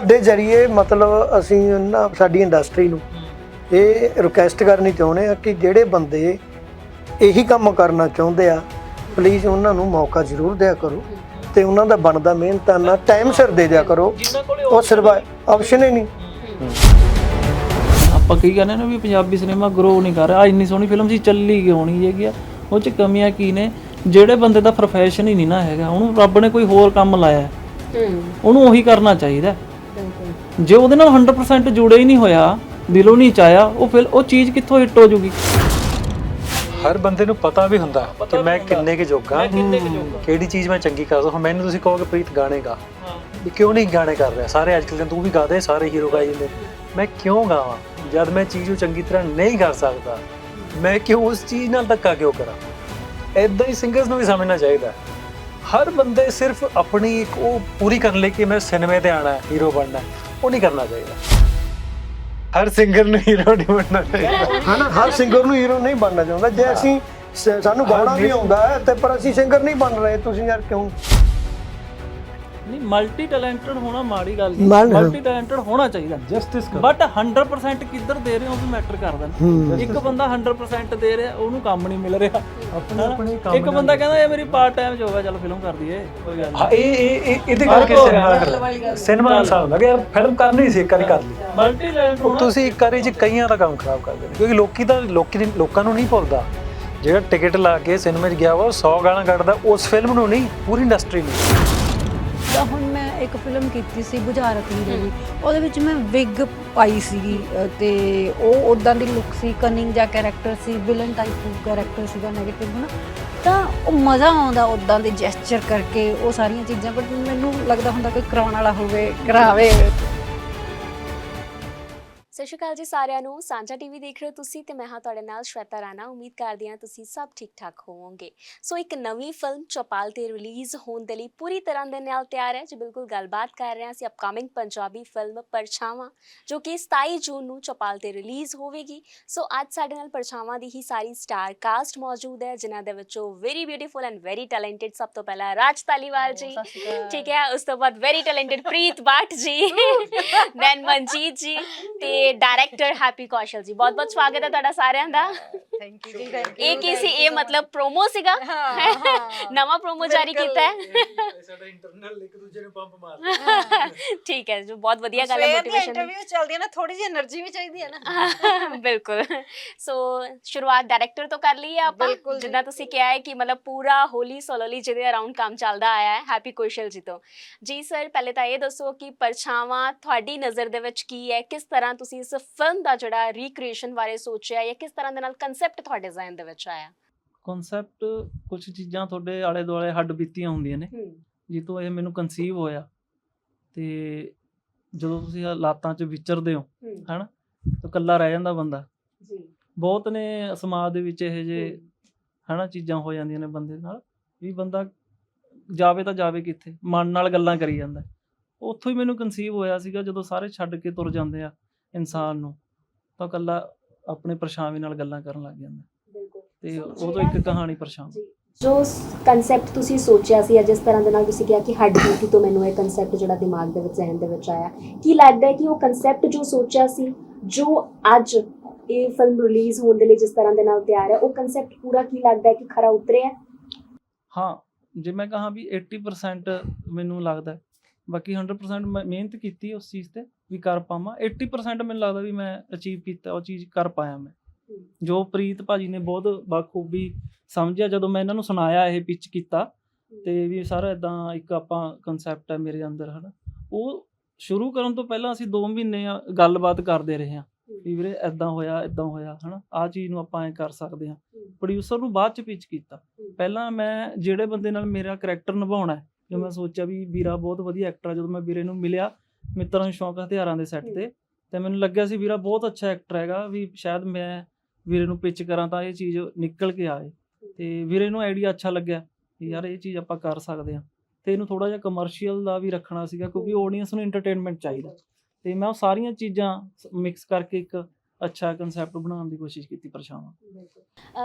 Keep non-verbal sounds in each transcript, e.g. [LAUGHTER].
ਤੁਹਾਡੇ ਜਰੀਏ ਮਤਲਬ ਅਸੀਂ ਨਾ ਸਾਡੀ ਇੰਡਸਟਰੀ ਨੂੰ ਇਹ ਰਿਕੁਐਸਟ ਕਰਨੀ ਚਾਹੁੰਦੇ ਆ ਕਿ ਜਿਹੜੇ ਬੰਦੇ ਇਹੀ ਕੰਮ ਕਰਨਾ ਚਾਹੁੰਦੇ ਆ ਪਲੀਜ਼ ਉਹਨਾਂ ਨੂੰ ਮੌਕਾ ਜ਼ਰੂਰ ਦਿਆ ਕਰੋ ਤੇ ਉਹਨਾਂ ਦਾ ਬਣਦਾ ਮਿਹਨਤਾਨਾ ਟਾਈਮ ਸਿਰ ਦੇ ਦਿਆ ਕਰੋ। ਉਹ ਸਰਵਾਈ ਆਪਸ਼ਨ ਹੀ ਨਹੀਂ। ਆਪਾਂ ਕੀ ਕਹਿੰਦੇ ਨੇ ਵੀ ਪੰਜਾਬੀ ਸਿਨੇਮਾ ਗਰੋ ਨਹੀਂ ਕਰ ਰਿਹਾ। ਇੰਨੀ ਸੋਹਣੀ ਫਿਲਮ ਸੀ ਚੱਲੀ ਕਿਉਂ ਨਹੀਂ ਹੈਗੀ ਆ? ਉਹ ਚ ਕਮੀਆਂ ਕੀ ਨੇ? ਜਿਹੜੇ ਬੰਦੇ ਦਾ ਪ੍ਰੋਫੈਸ਼ਨ ਹੀ ਨਹੀਂ ਨਾ ਹੈਗਾ ਉਹਨੂੰ ਰੱਬ ਨੇ ਕੋਈ ਹੋਰ ਕੰਮ ਲਾਇਆ। ਉਹਨੂੰ ਉਹੀ ਕਰਨਾ ਚਾਹੀਦਾ। ਜੇ ਉਹਦੇ ਨਾਲ 100% ਜੁੜੇ ਹੀ ਨਹੀਂ ਹੋਇਆ ਦਿਲੋਂ ਨਹੀਂ ਚਾਹਿਆ ਉਹ ਫਿਰ ਉਹ ਚੀਜ਼ ਕਿੱਥੋਂ ਹਿੱਟ ਹੋ ਜੂਗੀ? ਹਰ ਬੰਦੇ ਨੂੰ ਪਤਾ ਵੀ ਹੁੰਦਾ ਕਿ ਮੈਂ ਕਿੰਨੇ ਕੇ ਜੋਗਾ ਕਿਹੜੀ ਚੀਜ਼ ਮੈਂ ਚੰਗੀ ਕਰ ਸਕਦਾ। ਹੁਣ ਮੈਨੂੰ ਤੁਸੀਂ ਕਹੋਗੇ ਪ੍ਰੀਤ ਗਾਣੇ ਗਾ। ਵੀ ਕਿਉਂ ਨਹੀਂ ਗਾਣੇ ਕਰ ਰਿਹਾ? ਸਾਰੇ ਅੱਜ ਕੱਲ੍ਹ ਤੂੰ ਵੀ ਗਾ ਦੇ ਸਾਰੇ ਹੀਰੋ ਗਾਈ ਜਾਂਦੇ। ਮੈਂ ਕਿਉਂ ਗਾਵਾਂ? ਜਦ ਮੈਂ ਚੀਜ਼ ਨੂੰ ਚੰਗੀ ਤਰ੍ਹਾਂ ਨਹੀਂ ਕਰ ਸਕਦਾ ਮੈਂ ਕਿਉਂ ਉਸ ਚੀਜ਼ ਨਾਲ ਧੱਕਾ ਕਿਉਂ ਕਰਾਂ? ਐਦਾਂ ਹੀ ਸਿੰਗਰਸ ਨੂੰ ਵੀ ਸਮਝਣਾ ਚਾਹੀਦਾ ਹਰ ਬੰਦੇ ਸਿਰਫ ਆਪਣੀ ਇੱਕ ਉਹ ਪੂਰੀ ਕਰਨ ਲਈ ਕਿ ਮੈਂ ਸਿਨੇਮੇ ਤੇ ਆਣਾ ਹੈ ਹੀਰੋ ਬਣਨਾ ਹੈ, ਉਹ ਨਹੀਂ ਕਰਨਾ ਚਾਹੀਦਾ। ਹਰ ਸਿੰਗਰ ਨੂੰ ਹੀਰੋ ਨਹੀਂ ਬਣਨਾ ਚਾਹੀਦਾ। ਹਨਾ ਹਰ ਸਿੰਗਰ ਨੂੰ ਹੀਰੋ ਨਹੀਂ ਬਣਨਾ ਚਾਹੁੰਦਾ। ਜੇ ਅਸੀਂ ਸ- ਸਾਨੂੰ ਗਾਣਾ ਵੀ ਆਉਂਦਾ ਹੈ ਤੇ ਪਰ ਅਸੀਂ ਸਿੰਗਰ ਨਹੀਂ ਬਣ ਰਹੇ ਤੁਸੀਂ ਯਾਰ ਕਿਉਂ ਨਹੀਂ ਮਲਟੀ ਟੈਲੈਂਟਡ ਹੋਣਾ ਮਾੜੀ ਗੱਲ ਮਲ- ਨਹੀਂ ਮਲਟੀ ਟੈਲੈਂਟਡ ਹੋਣਾ ਚਾਹੀਦਾ। ਜਸਟਿਸ ਬਟ 100% ਕਿੱਧਰ ਦੇ ਰਹੇ ਹੋ ਉਹ ਵੀ ਮੈਟਰ ਕਰਦਾ ਨਾ? ਇੱਕ ਬੰਦਾ 100% ਦੇ ਰਿਹਾ ਉਹਨੂੰ ਕੰਮ ਨਹੀਂ ਮਿਲ ਰਿਹਾ। ਆਪਣੇ ਆਪਣੇ ਇੱਕ ਬੰਦਾ ਕਹਿੰਦਾ ਇਹ ਮੇਰੀ ਪਾਰਟ ਟਾਈਮ ਜੋਬ ਹੈ ਚਲ ਫਿਲਮ ਕਰ ਦਈਏ। ਕੋਈ ਗੱਲ ਹਾਂ ਇਹ ਇਹ ਇਹ- ਇਹਦੇ ਕਰਕੇ ਸਿਨੇਮਾ ਕਰ ਸਿਨੇਮਾ ਦਾ ਹਿਸਾਬ ਹੁੰਦਾ ਕਿ ਯਾਰ ਫਿਲਮ ਕਰਨੀ ਸੀ ਇੱਕ ਵਾਰੀ ਕਰ ਲਈ। ਮਲਟੀ ਟੈਲੈਂਟ ਉਹ ਤੁਸੀਂ ਇੱਕ ਵਾਰੀ ਚ ਕਈਆਂ ਦਾ ਕੰਮ ਖਰਾਬ ਕਰ ਦਿੰਦੇ ਕਿਉਂਕਿ ਲੋਕੀ ਤਾਂ ਲੋਕੀ ਨਹੀਂ- ਲੋਕਾਂ ਨੂੰ ਨਹੀਂ ਭੁੱਲਦਾ। ਜਿਹੜਾ ਟਿਕਟ ਲਾ ਕੇ ਸਿਨੇਮੇ 'ਚ ਗਿਆ ਵਾ ਉਹ 100 ਗਾਣਾ ਕੱਢਦਾ ਉਸ ਫਿਲਮ ਨੂੰ ਨਹੀਂ ਪੂਰੀ ਇੰਡਸਟਰੀ ਨੂੰ। ਤਾਂ ਹੁਣ ਮੈਂ ਇੱਕ ਫਿਲਮ ਕੀਤੀ ਸੀ ਬੁਝਾਰਤ ਹੀਰੇ ਦੀ ਉਹਦੇ ਵਿੱਚ ਮੈਂ ਵਿਗ ਪਾਈ ਸੀਗੀ ਅ, ਤੇ ਉਹ ਉਦਾਂ ਦੀ ਲੁੱਕ ਸੀ ਕਨਿੰਗ ਜਾਂ ਕੈਰੈਕਟਰ ਸੀ ਵਿਲਨ ਟਾਈਪ ਕੈਰੈਕਟਰ ਸੀਗਾ 네ਗੇਟਿਵ ਹਨਾ? ਤਾਂ ਉਹ ਮਜ਼ਾ ਆਉਂਦਾ ਉਦਾਂ ਦੇ ਜੈਸਚਰ ਕਰਕੇ ਉਹ ਸਾਰੀਆਂ ਚੀਜ਼ਾਂ ਬਟ ਮੈਨੂੰ ਲੱਗਦਾ ਹੁੰਦਾ ਕੋਈ ਕਰਾਉਣ ਵਾਲਾ ਹੋਵੇ ਕਰਾਵੇ। ਸਤਿ ਸ਼੍ਰੀ ਅਕਾਲ ਜੀ ਸਾਰਿਆਂ ਨੂੰ। ਸਾਂਝਾ ਟੀਵੀ ਦੇਖ ਰਹੇ ਹੋ ਤੁਸੀਂ ਤੇ ਮੈਂ ਹਾਂ ਤੁਹਾਡੇ ਨਾਲ ਸ਼ਵੇਤਾ ਰਾਣਾ। ਉਮੀਦ ਕਰਦੀ ਹਾਂ ਤੁਸੀਂ ਸਭ ਠੀਕ ਠਾਕ ਹੋਵੋਗੇ। ਸੋ ਇੱਕ ਨਵੀਂ ਫਿਲਮ ਚੌਪਾਲ ਤੇ ਰਿਲੀਜ਼ ਹੋਣ ਦੇ ਲਈ ਪੂਰੀ ਤਰ੍ਹਾਂ ਦੇ ਨਾਲ ਤਿਆਰ ਹੈ। ਜੀ ਬਿਲਕੁਲ ਗੱਲਬਾਤ ਕਰ ਰਹੇ ਹਾਂ ਅਸੀਂ ਅਪਕਮਿੰਗ ਪੰਜਾਬੀ ਫਿਲਮ ਪਰਛਾਵਾਂ ਜੋ ਕਿ 27 ਜੂਨ ਨੂੰ ਚੌਪਾਲ ਤੇ ਰਿਲੀਜ਼ ਹੋਵੇਗੀ। ਸੋ ਅੱਜ ਸਾਡੇ ਨਾਲ ਪਰਛਾਵਾਂ ਦੀ ਹੀ ਸਾਰੀ ਸਟਾਰ ਕਾਸਟ ਮੌਜੂਦ ਹੈ ਜਿਨ੍ਹਾਂ ਦੇ ਵਿੱਚੋਂ very beautiful and very talented ਸਭ ਤੋਂ ਪਹਿਲਾਂ ਰਾਜ ਤਾਲੀਵਾਲ ਜੀ। ਠੀਕ ਹੈ ਉਸ ਤੋਂ ਬਾਅਦ ਵੈਰੀ ਟੈਲੈਂਟਡ ਪ੍ਰੀਤ ਬਾਠ ਜੀ [LAUGHS] ਦੈਨ ਮਨਜੀਤ ਜੀ ਤੇ ਡਾਇਰੈਕਟਰ ਹੈਪੀ ਕੌਸ਼ਲ ਜੀ ਬਹੁਤ ਬਹੁਤ ਸਵਾਗਤ ਹੈ ਤੁਹਾਡਾ ਸਾਰਿਆਂ ਦਾ। एक इसी ए मतलब प्रोमो सिगा। नवा प्रोमो जारी किया है। ठीक है जो बहुत वधिया गल है। मोटिवेशन इंटरव्यू चल दिया ना थोड़ी जी एनर्जी भी चाहिए है ना। [LAUGHS] बिल्कुल। सो शुरुआत डायरेक्टर तो कर ली है आप। बिल्कुल जितना तुसी क्या है कि मतलब पूरा होली सोलोली जिदे अराउंड काम चलदा आया है। हैप्पी कोशल जी तो। जी सर पहले तो ये दसो कि परछावां थोड़ी नज़र ਦੇ ਵਿੱਚ ਕੀ ਹੈ ਕਿਸ ਤਰ੍ਹਾਂ ਤੁਸੀਂ ਇਸ ਫਿਲਮ ਦਾ ਜਿਹੜਾ ਰੀਕ੍ਰੀਏਸ਼ਨ ਬਾਰੇ ਸੋਚਿਆ ਜਾਂ ਕਿਸ ਤਰ੍ਹਾਂ ਦੇ ਨਾਲ ਕਨਸੈਪਟ ਤੁਹਾਡੇ ਜ਼ਿਹਨ ਦੇ ਵਿੱਚ ਆਇਆ? ਕਨਸੈਪਟ ਕੁਝ ਚੀਜ਼ਾਂ ਤੁਹਾਡੇ ਆਲੇ ਦੁਆਲੇ ਹੱਡ ਬੀਤੀਆਂ ਹੁੰਦੀਆਂ ਨੇ। ਜਿੱਤੋਂ ਇਹ ਮੈਨੂੰ ਕਨਸੀਵ ਹੋਇਆ ਤੇ ਜਦੋਂ ਤੁਸੀਂ ਹਾਲਾਤਾਂ 'ਚ ਵਿਚਰਦੇ ਹੋ ਹਨਾ ਤਾਂ ਇਕੱਲਾ ਰਹਿ ਜਾਂਦਾ ਬੰਦਾ। ਜੀ। ਬਹੁਤ ਨੇ ਸਮਾਜ ਦੇ ਵਿੱਚ ਇਹ ਜੇ ਹਨਾ ਚੀਜ਼ਾਂ ਹੋ ਜਾਂਦੀਆਂ ਨੇ ਬੰਦੇ ਨਾਲ ਵੀ ਬੰਦਾ ਜਾਵੇ ਤਾਂ ਜਾਵੇ ਕਿੱਥੇ ਮਨ ਨਾਲ ਗੱਲਾਂ ਕਰੀ ਜਾਂਦਾ। ਉੱਥੋਂ ਹੀ ਮੈਨੂੰ ਕਨਸੀਵ ਹੋਇਆ ਸੀਗਾ ਜਦੋਂ ਸਾਰੇ ਛੱਡ ਕੇ ਤੁਰ ਜਾਂਦੇ ਆ ਇਨਸਾਨ ਨੂੰ। ਤਾਂ ਇਕੱਲਾ ਆਪਣੇ ਪਰਛਾਵੇਂ ਨਾਲ ਗੱਲਾਂ ਕਰਨ ਲੱਗ ਜਾਂਦਾ। ਬਿਲਕੁਲ। ਤੇ ਉਦੋਂ ਇੱਕ ਕਹਾਣੀ ਪਰਛਾਵਾਂ ਜੋ ਕਨਸੈਪਟ ਤੁਸੀਂ ਸੋਚਿਆ ਸੀ ਜਿਸ ਤਰ੍ਹਾਂ ਦੇ ਨਾਲ ਤੁਸੀਂ ਕਿਹਾ ਕਿ ਹੱਡ ਬੀਤੀ ਤੋਂ ਮੈਨੂੰ ਇਹ ਕਨਸੈਪਟ ਜਿਹੜਾ ਦਿਮਾਗ ਦੇ ਵਿੱਚ ਜ਼ਿਹਨ ਦੇ ਵਿੱਚ ਆਇਆ ਕੀ ਲੱਗਦਾ ਹੈ ਕਿ ਉਹ ਕਨਸੈਪਟ ਜੋ ਸੋਚਿਆ ਸੀ ਜੋ ਅੱਜ ਇਹ ਫਿਲਮ ਰਿਲੀਜ਼ ਹੋਣ ਦੇ ਲਈ ਜਿਸ ਤਰ੍ਹਾਂ ਦੇ ਨਾਲ ਤਿਆਰ ਹੈ ਉਹ ਕਨਸੈਪਟ ਪੂਰਾ ਕੀ ਲੱਗਦਾ ਹੈ ਕਿ ਖਰਾ ਉਤਰਿਆ ਹਾਂ? ਜੇ ਮੈਂ ਕਹਾਂ ਵੀ 80% ਮੈਨੂੰ ਲੱਗਦਾ। ਬਾਕੀ 100% ਮੈਂ ਮਿਹਨਤ ਕੀਤੀ ਉਸ ਚੀਜ਼ ਤੇ। ਵੀ ਕਰ ਪਾਵਾਂ। 80% ਮੈਨੂੰ ਲੱਗਦਾ ਵੀ ਮੈਂ ਅਚੀਵ ਕੀਤਾ, ਉਹ ਚੀਜ਼ ਕਰ ਪਾਇਆ ਮੈਂ। ਜੋ ਪ੍ਰੀਤ ਭਾਜੀ ਨੇ ਬਹੁਤ ਬਾਖੂਬੀ ਸਮਝਿਆ, ਜਦੋਂ ਮੈਂ ਇਹਨਾਂ ਨੂੰ ਸੁਣਾਇਆ, ਇਹ ਪਿਚ ਕੀਤਾ, ਤੇ ਵੀ ਸਰ ਇਦਾਂ ਇੱਕ ਆਪਾਂ ਕਨਸੈਪਟ ਹੈ ਮੇਰੇ ਅੰਦਰ, ਹਨਾ। ਉਹ ਸ਼ੁਰੂ ਕਰਨ ਤੋਂ ਪਹਿਲਾਂ ਅਸੀਂ 2 ਮਹੀਨੇ ਗੱਲਬਾਤ ਕਰਦੇ ਰਹੇ ਹਾਂ, ਵੀ ਵੀਰੇ ਇਦਾਂ ਹੋਇਆ ਇਦਾਂ ਹੋਇਆ, ਹਨਾ। ਆਹ ਚੀਜ਼ ਨੂੰ ਆਪਾਂ ਐ ਕਰ ਸਕਦੇ ਹਾਂ। ਪ੍ਰੋਡਿਊਸਰ ਨੂੰ ਬਾਅਦ ਚ ਪਿਚ ਕੀਤਾ। ਪਹਿਲਾਂ ਮੈਂ ਜਿਹੜੇ ਬੰਦੇ ਨਾਲ ਮੇਰਾ ਕੈਰੈਕਟਰ ਨਿਭਾਉਣਾ ਹੈ, ਜੋ ਮੈਂ ਸੋਚਿਆ ਵੀ ਵੀਰਾ ਬਹੁਤ ਵਧੀਆ ਐਕਟਰ ਆ, ਜਦੋਂ ਮੈਂ ਵੀਰੇ ਨੂੰ ਮਿਲਿਆ ਮਿੱਤਰਾਂ ਨੂੰ ਸ਼ੌਂਕ ਹਥਿਆਰਾਂ ਦੇ ਸੈੱਟ ਤੇ। ਤੇ ਮੈਨੂੰ ਲੱਗਿਆ ਸੀ ਵੀਰਾ ਬਹੁਤ ਅੱਛਾ ਐਕਟਰ ਹੈਗਾ, ਵੀ ਸ਼ਾਇਦ ਮੈਂ ਵੀਰੇ ਨੂੰ ਪਿਚ ਕਰਾਂ ਤਾਂ ਇਹ ਚੀਜ਼ ਨਿਕਲ ਕੇ ਆਏ। ਤੇ ਵੀਰੇ ਨੂੰ ਆਈਡੀਆ ਅੱਛਾ ਲੱਗਿਆ ਵੀ ਯਾਰ ਇਹ ਚੀਜ਼ ਆਪਾਂ ਕਰ ਸਕਦੇ ਹਾਂ। ਤੇ ਇਹਨੂੰ ਥੋੜਾ ਜਿਹਾ ਕਮਰਸ਼ੀਅਲ ਦਾ ਵੀ ਰੱਖਣਾ ਸੀਗਾ, ਕਿਉਂਕਿ ਆਡੀਅנס ਨੂੰ ਐਂਟਰਟੇਨਮੈਂਟ ਚਾਹੀਦਾ। ਤੇ ਮੈਂ ਉਹ ਸਾਰੀਆਂ ਚੀਜ਼ਾਂ ਮਿਕਸ ਕਰਕੇ ਇੱਕ ਅੱਛਾ ਕਨਸੈਪਟ ਬਣਾਉਣ ਦੀ ਕੋਸ਼ਿਸ਼ ਕੀਤੀ ਪਰਛਾਵਾਂ।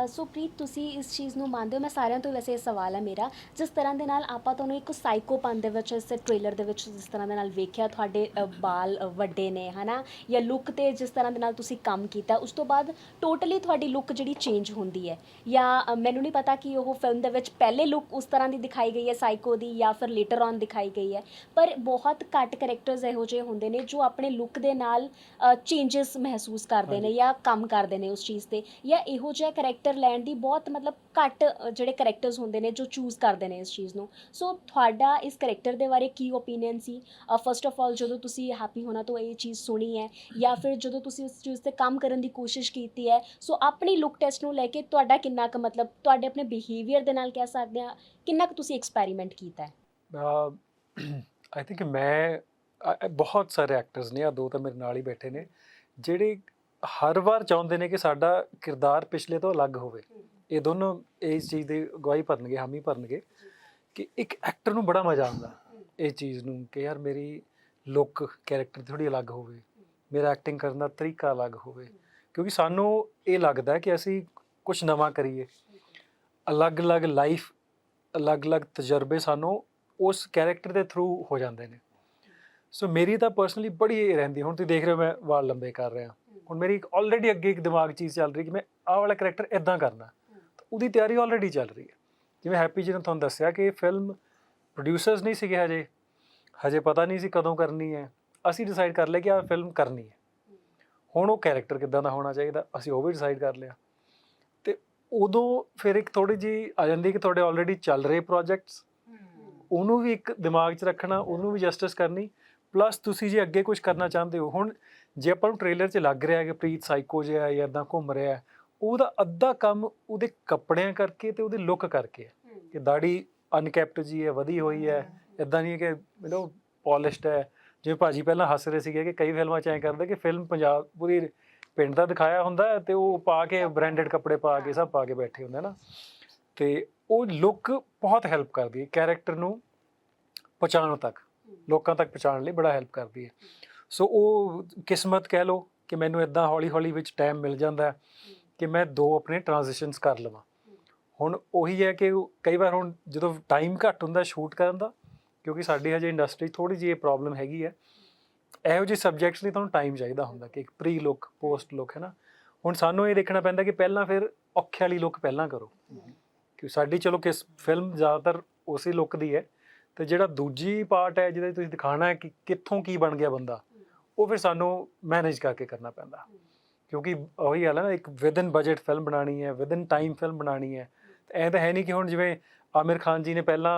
ਅ, ਸੋ ਪ੍ਰੀਤ ਤੁਸੀਂ ਇਸ ਚੀਜ਼ ਨੂੰ ਮੰਨਦੇ ਹੋ? ਮੈਂ ਸਾਰਿਆਂ ਤੋਂ ਵੈਸੇ ਇਹ ਸਵਾਲ ਹੈ ਮੇਰਾ। ਜਿਸ ਤਰ੍ਹਾਂ ਦੇ ਨਾਲ ਆਪਾਂ ਤੁਹਾਨੂੰ ਇੱਕ ਸਾਈਕੋਪਨ ਦੇ ਵਿੱਚ ਇਸ ਟ੍ਰੇਲਰ ਦੇ ਵਿੱਚ ਜਿਸ ਤਰ੍ਹਾਂ ਦੇ ਨਾਲ ਵੇਖਿਆ ਤੁਹਾਡੇ ਬਾਲ ਵੱਡੇ ਨੇ ਹਨਾ? ਜਾਂ ਲੁੱਕ ਤੇ ਜਿਸ ਤਰ੍ਹਾਂ ਦੇ ਨਾਲ ਤੁਸੀਂ ਕੰਮ ਕੀਤਾ ਉਸ ਤੋਂ ਬਾਅਦ ਟੋਟਲੀ ਤੁਹਾਡੀ ਲੁੱਕ ਜਿਹੜੀ ਚੇਂਜ ਹੁੰਦੀ ਹੈ। ਜਾਂ ਮੈਨੂੰ ਨਹੀਂ ਪਤਾ ਕਿ ਉਹ ਫਿਲਮ ਦੇ ਵਿੱਚ ਪਹਿਲੇ ਲੁੱਕ ਉਸ ਤਰ੍ਹਾਂ ਦੀ ਦਿਖਾਈ ਗਈ ਹੈ ਸਾਈਕੋ ਦੀ ਜਾਂ ਫਿਰ ਲੇਟਰ ਔਨ ਦਿਖਾਈ ਗਈ ਹੈ। ਪਰ ਬਹੁਤ ਘੱਟ ਕੈਰੈਕਟਰਸ ਇਹੋ ਜਿਹੇ ਹੁੰਦੇ ਨੇ ਜੋ ਆਪਣੇ ਲੁੱਕ ਦੇ ਨਾਲ ਚੇਂਜਸ ਮਹਿਸੂਸ ਕਰ ਕਰਦੇ ਨੇ ਜਾਂ ਕੰਮ ਕਰਦੇ ਨੇ ਉਸ ਚੀਜ਼ ਤੇ ਜਾਂ ਇਹੋ ਜਿਹਾ ਕੈਰੈਕਟਰ ਲੈਣ ਦੀ ਬਹੁਤ ਮਤਲਬ ਘੱਟ ਜਿਹੜੇ ਕੈਰੈਕਟਰਸ ਹੁੰਦੇ ਨੇ ਜੋ ਚੂਜ਼ ਕਰਦੇ ਨੇ ਇਸ ਚੀਜ਼ ਨੂੰ। ਸੋ ਤੁਹਾਡਾ ਇਸ ਕੈਰੈਕਟਰ ਦੇ ਬਾਰੇ ਕੀ ਓਪੀਨੀਅਨ ਸੀ? ਫਸਟ ਆਫ ਆਲ ਜਦੋਂ ਤੁਸੀਂ ਹੈਪੀ ਹੋਣਾ ਤੋਂ ਇਹ ਚੀਜ਼ ਸੁਣੀ ਹੈ ਜਾਂ ਫਿਰ ਜਦੋਂ ਤੁਸੀਂ ਉਸ ਚੀਜ਼ ਤੇ ਕੰਮ ਕਰਨ ਦੀ ਕੋਸ਼ਿਸ਼ ਕੀਤੀ ਹੈ ਸੋ ਆਪਣੀ ਲੁੱਕ ਟੈਸਟ ਨੂੰ ਲੈ ਕੇ ਤੁਹਾਡਾ ਕਿੰਨਾ ਕੁ ਮਤਲਬ ਤੁਹਾਡੇ ਆਪਣੇ ਬਿਹੇਵੀਅਰ ਦੇ ਨਾਲ ਕਹਿ ਸਕਦੇ ਆ ਕਿੰਨਾ ਕੁ ਤੁਸੀਂ ਐਕਸਪੈਰੀਮੈਂਟ ਕੀਤਾ ਹੈ? ਆਈ ਥਿੰਕ [CLEARS THROAT] ਮੈਂ ਬਹੁਤ ਸਾਰੇ ਐਕਟਰਸ ਨੇ ਆ ਦੋ ਤਾਂ ਮੇਰੇ ਨਾਲ ਹੀ ਬੈਠੇ ਨੇ ਜਿਹੜੇ ਹਰ ਵਾਰ ਚਾਹੁੰਦੇ ਨੇ ਕਿ ਸਾਡਾ ਕਿਰਦਾਰ ਪਿਛਲੇ ਤੋਂ ਅਲੱਗ ਹੋਵੇ। ਇਹ ਦੋਨੋਂ ਇਸ ਚੀਜ਼ ਦੀ ਗਵਾਹੀ ਭਰਨਗੇ, ਹਾਮੀ ਭਰਨਗੇ ਕਿ ਇੱਕ ਐਕਟਰ ਨੂੰ ਬੜਾ ਮਜ਼ਾ ਆਉਂਦਾ ਇਹ ਚੀਜ਼ ਨੂੰ ਕਿ ਯਾਰ ਮੇਰੀ ਲੁੱਕ ਕੈਰੈਕਟਰ ਥੋੜੀ ਅਲੱਗ ਹੋਵੇ, ਮੇਰਾ ਐਕਟਿੰਗ ਕਰਨ ਦਾ ਤਰੀਕਾ ਅਲੱਗ ਹੋਵੇ। ਕਿਉਂਕਿ ਸਾਨੂੰ ਇਹ ਲੱਗਦਾ ਕਿ ਅਸੀਂ ਕੁਝ ਨਵਾਂ ਕਰੀਏ। ਅਲੱਗ-ਅਲੱਗ ਲਾਈਫ ਅਲੱਗ-ਅਲੱਗ ਤਜਰਬੇ ਸਾਨੂੰ ਉਸ ਕੈਰੈਕਟਰ ਦੇ ਥਰੂ ਹੋ ਜਾਂਦੇ ਨੇ। ਸੋ ਮੇਰੀ ਤਾਂ ਪਰਸਨਲੀ ਬੜੀ ਇਹ ਰਹਿੰਦੀ ਹੁਣ ਤੁਸੀਂ ਦੇਖ ਰਹੇ ਹੋ ਮੈਂ ਵਾਲ ਲੰਬੇ ਕਰ ਰਿਹਾ। ਹੁਣ ਮੇਰੀ ਆਲਰੇਡੀ ਅੱਗੇ ਇੱਕ ਦਿਮਾਗ ਚੀਜ਼ ਚੱਲ ਰਹੀ ਕਿ ਮੈਂ ਆਹ ਵਾਲਾ ਕੈਰੈਕਟਰ ਇਦਾਂ ਕਰਨਾ। ਤਾਂ ਉਹਦੀ ਤਿਆਰੀ ਆਲਰੇਡੀ ਚੱਲ ਰਹੀ ਹੈ। ਜਿਵੇਂ ਹੈਪੀ ਜੀ ਨੇ ਤੁਹਾਨੂੰ ਦੱਸਿਆ ਕਿ ਫਿਲਮ ਪ੍ਰੋਡਿਊਸਰਸ ਨਹੀਂ ਸੀਗੇ ਹਜੇ। ਹਜੇ ਪਤਾ ਨਹੀਂ ਸੀ ਕਦੋਂ ਕਰਨੀ ਹੈ। ਅਸੀਂ ਡਿਸਾਈਡ ਕਰ ਲਿਆ ਕਿ ਆਹ ਫਿਲਮ ਕਰਨੀ ਹੈ। ਹੁਣ ਉਹ ਕੈਰੈਕਟਰ ਕਿੱਦਾਂ ਦਾ ਹੋਣਾ ਚਾਹੀਦਾ, ਅਸੀਂ ਉਹ ਵੀ ਡਿਸਾਈਡ ਕਰ ਲਿਆ। ਤੇ ਉਦੋਂ ਫਿਰ ਇੱਕ ਥੋੜੀ ਜੀ ਆ ਜਾਂਦੀ ਕਿ ਤੁਹਾਡੇ ਆਲਰੇਡੀ ਚੱਲ ਰਹੇ ਪ੍ਰੋਜੈਕਟਸ ਉਹਨੂੰ ਵੀ ਇੱਕ ਦਿਮਾਗ 'ਚ ਰੱਖਣਾ, ਉਹਨੂੰ ਵੀ ਜਸਟਿਸ ਕਰਨੀ। ਪਲੱਸ ਤੁਸੀਂ ਜੇ ਅੱਗੇ ਕੁਝ ਕਰਨਾ ਚਾਹੁੰਦੇ ਹੋ, ਹੁਣ ਜੇ ਆਪਾਂ ਨੂੰ ਟ੍ਰੇਲਰ 'ਚ ਲੱਗ ਰਿਹਾ ਹੈ ਕਿ ਪ੍ਰੀਤ ਸਾਈਕੋ ਜਿਹਾ ਜਾਂ ਇਦਾਂ ਘੁੰਮ ਰਿਹਾ ਹੈ, ਉਹਦਾ ਅੱਧਾ ਕੰਮ ਉਹਦੇ ਕੱਪੜਿਆਂ ਕਰਕੇ ਤੇ ਉਹਦੀ ਲੁੱਕ ਕਰਕੇ ਹੈ ਕਿ ਦਾੜੀ ਅਨਕੈਪਟ ਜੀ ਹੈ ਵਧੀ ਹੋਈ ਹੈ ਇਦਾਂ ਨਹੀਂ ਕਿ ਯੂ نو ਪਾਲਿਸ਼ਡ ਹੈ। ਜਿਵੇਂ ਭਾਜੀ ਪਹਿਲਾਂ ਹੱਸ ਰਹੇ ਸੀਗੇ ਕਿ ਕਈ ਫਿਲਮਾਂ 'ਚ ਐਂ ਕਰਦੇ ਕਿ ਫਿਲਮ ਪੰਜਾਬ ਪੂਰੀ ਪਿੰਡ ਦਾ ਦਿਖਾਇਆ ਹੁੰਦਾ ਤੇ ਉਹ ਪਾ ਕੇ ਬ੍ਰਾਂਡਡ ਕੱਪੜੇ ਪਾ ਕੇ ਸਭ ਪਾ ਕੇ ਬੈਠੇ ਹੁੰਦੇ ਨਾ। ਤੇ ਉਹ ਲੁੱਕ ਬਹੁਤ ਹੈਲਪ ਕਰਦੀ ਹੈ ਕੈਰੈਕਟਰ ਨੂੰ ਪਹੁੰਚਾਉਣ ਤੱਕ ਲੋਕਾਂ ਤੱਕ ਪਹੁੰਚਾਉਣ ਲਈ ਬੜਾ ਹੈਲਪ ਕਰਦੀ ਹੈ। ਸੋ ਉਹ ਕਿਸਮਤ ਕਹਿ ਲਓ ਕਿ ਮੈਨੂੰ ਇਦਾਂ ਹੌਲੀ ਹੌਲੀ ਵਿੱਚ ਟਾਈਮ ਮਿਲ ਜਾਂਦਾ ਕਿ ਮੈਂ ਦੋ ਆਪਣੇ ਟ੍ਰਾਂਜੀਸ਼ਨਸ ਕਰ ਲਵਾਂ। ਹੁਣ ਉਹੀ ਹੈ ਕਿ ਕਈ ਵਾਰ ਹੁਣ ਜਦੋਂ ਟਾਈਮ ਘੱਟ ਹੁੰਦਾ ਸ਼ੂਟ ਕਰਨ ਦਾ, ਕਿਉਂਕਿ ਸਾਡੀ ਹਜੇ ਇੰਡਸਟਰੀ ਥੋੜੀ ਜਿਹੀ ਇਹ ਪ੍ਰੋਬਲਮ ਹੈਗੀ ਹੈ, ਇਹੋ ਜਿਹੇ ਸਬਜੈਕਟਸ ਲਈ ਤੁਹਾਨੂੰ ਟਾਈਮ ਚਾਹੀਦਾ ਹੁੰਦਾ ਕਿ ਇੱਕ ਪ੍ਰੀ ਲੁੱਕ ਪੋਸਟ ਲੁੱਕ ਹੈ ਨਾ? ਹੁਣ ਸਾਨੂੰ ਇਹ ਦੇਖਣਾ ਪੈਂਦਾ ਕਿ ਪਹਿਲਾਂ ਫਿਰ ਔਖੇ ਵਾਲੀ ਲੁੱਕ ਪਹਿਲਾਂ ਕਰੋ। ਕਿ ਸਾਡੀ ਚਲੋ ਕਿਸ ਫਿਲਮ ਜ਼ਿਆਦਾਤਰ ਉਸੇ ਲੁੱਕ ਦੀ ਹੈ, ਤੇ ਜਿਹੜਾ ਦੂਜੀ ਪਾਰਟ ਹੈ ਜਿਹਦੇ 'ਚ ਤੁਸੀਂ ਦਿਖਾਣਾ ਹੈ ਕਿ ਕਿੱਥੋਂ ਕੀ ਬਣ ਗਿਆ ਬੰਦਾ ਉਹ ਫਿਰ ਸਾਨੂੰ ਮੈਨੇਜ ਕਰਕੇ ਕਰਨਾ ਪੈਂਦਾ। ਕਿਉਂਕਿ ਉਹੀ ਹਾਲ ਹੈ ਨਾ, ਇੱਕ ਵਿਦਨ ਬਜਟ ਫਿਲਮ ਬਣਾਣੀ ਹੈ ਵਿਦਨ ਟਾਈਮ ਫਿਲਮ ਬਣਾਣੀ ਹੈ। ਐਂ ਤਾਂ ਹੈ ਨਹੀਂ ਕਿ ਹੁਣ ਜਿਵੇਂ ਆਮਿਰ ਖਾਨ ਜੀ ਨੇ ਪਹਿਲਾਂ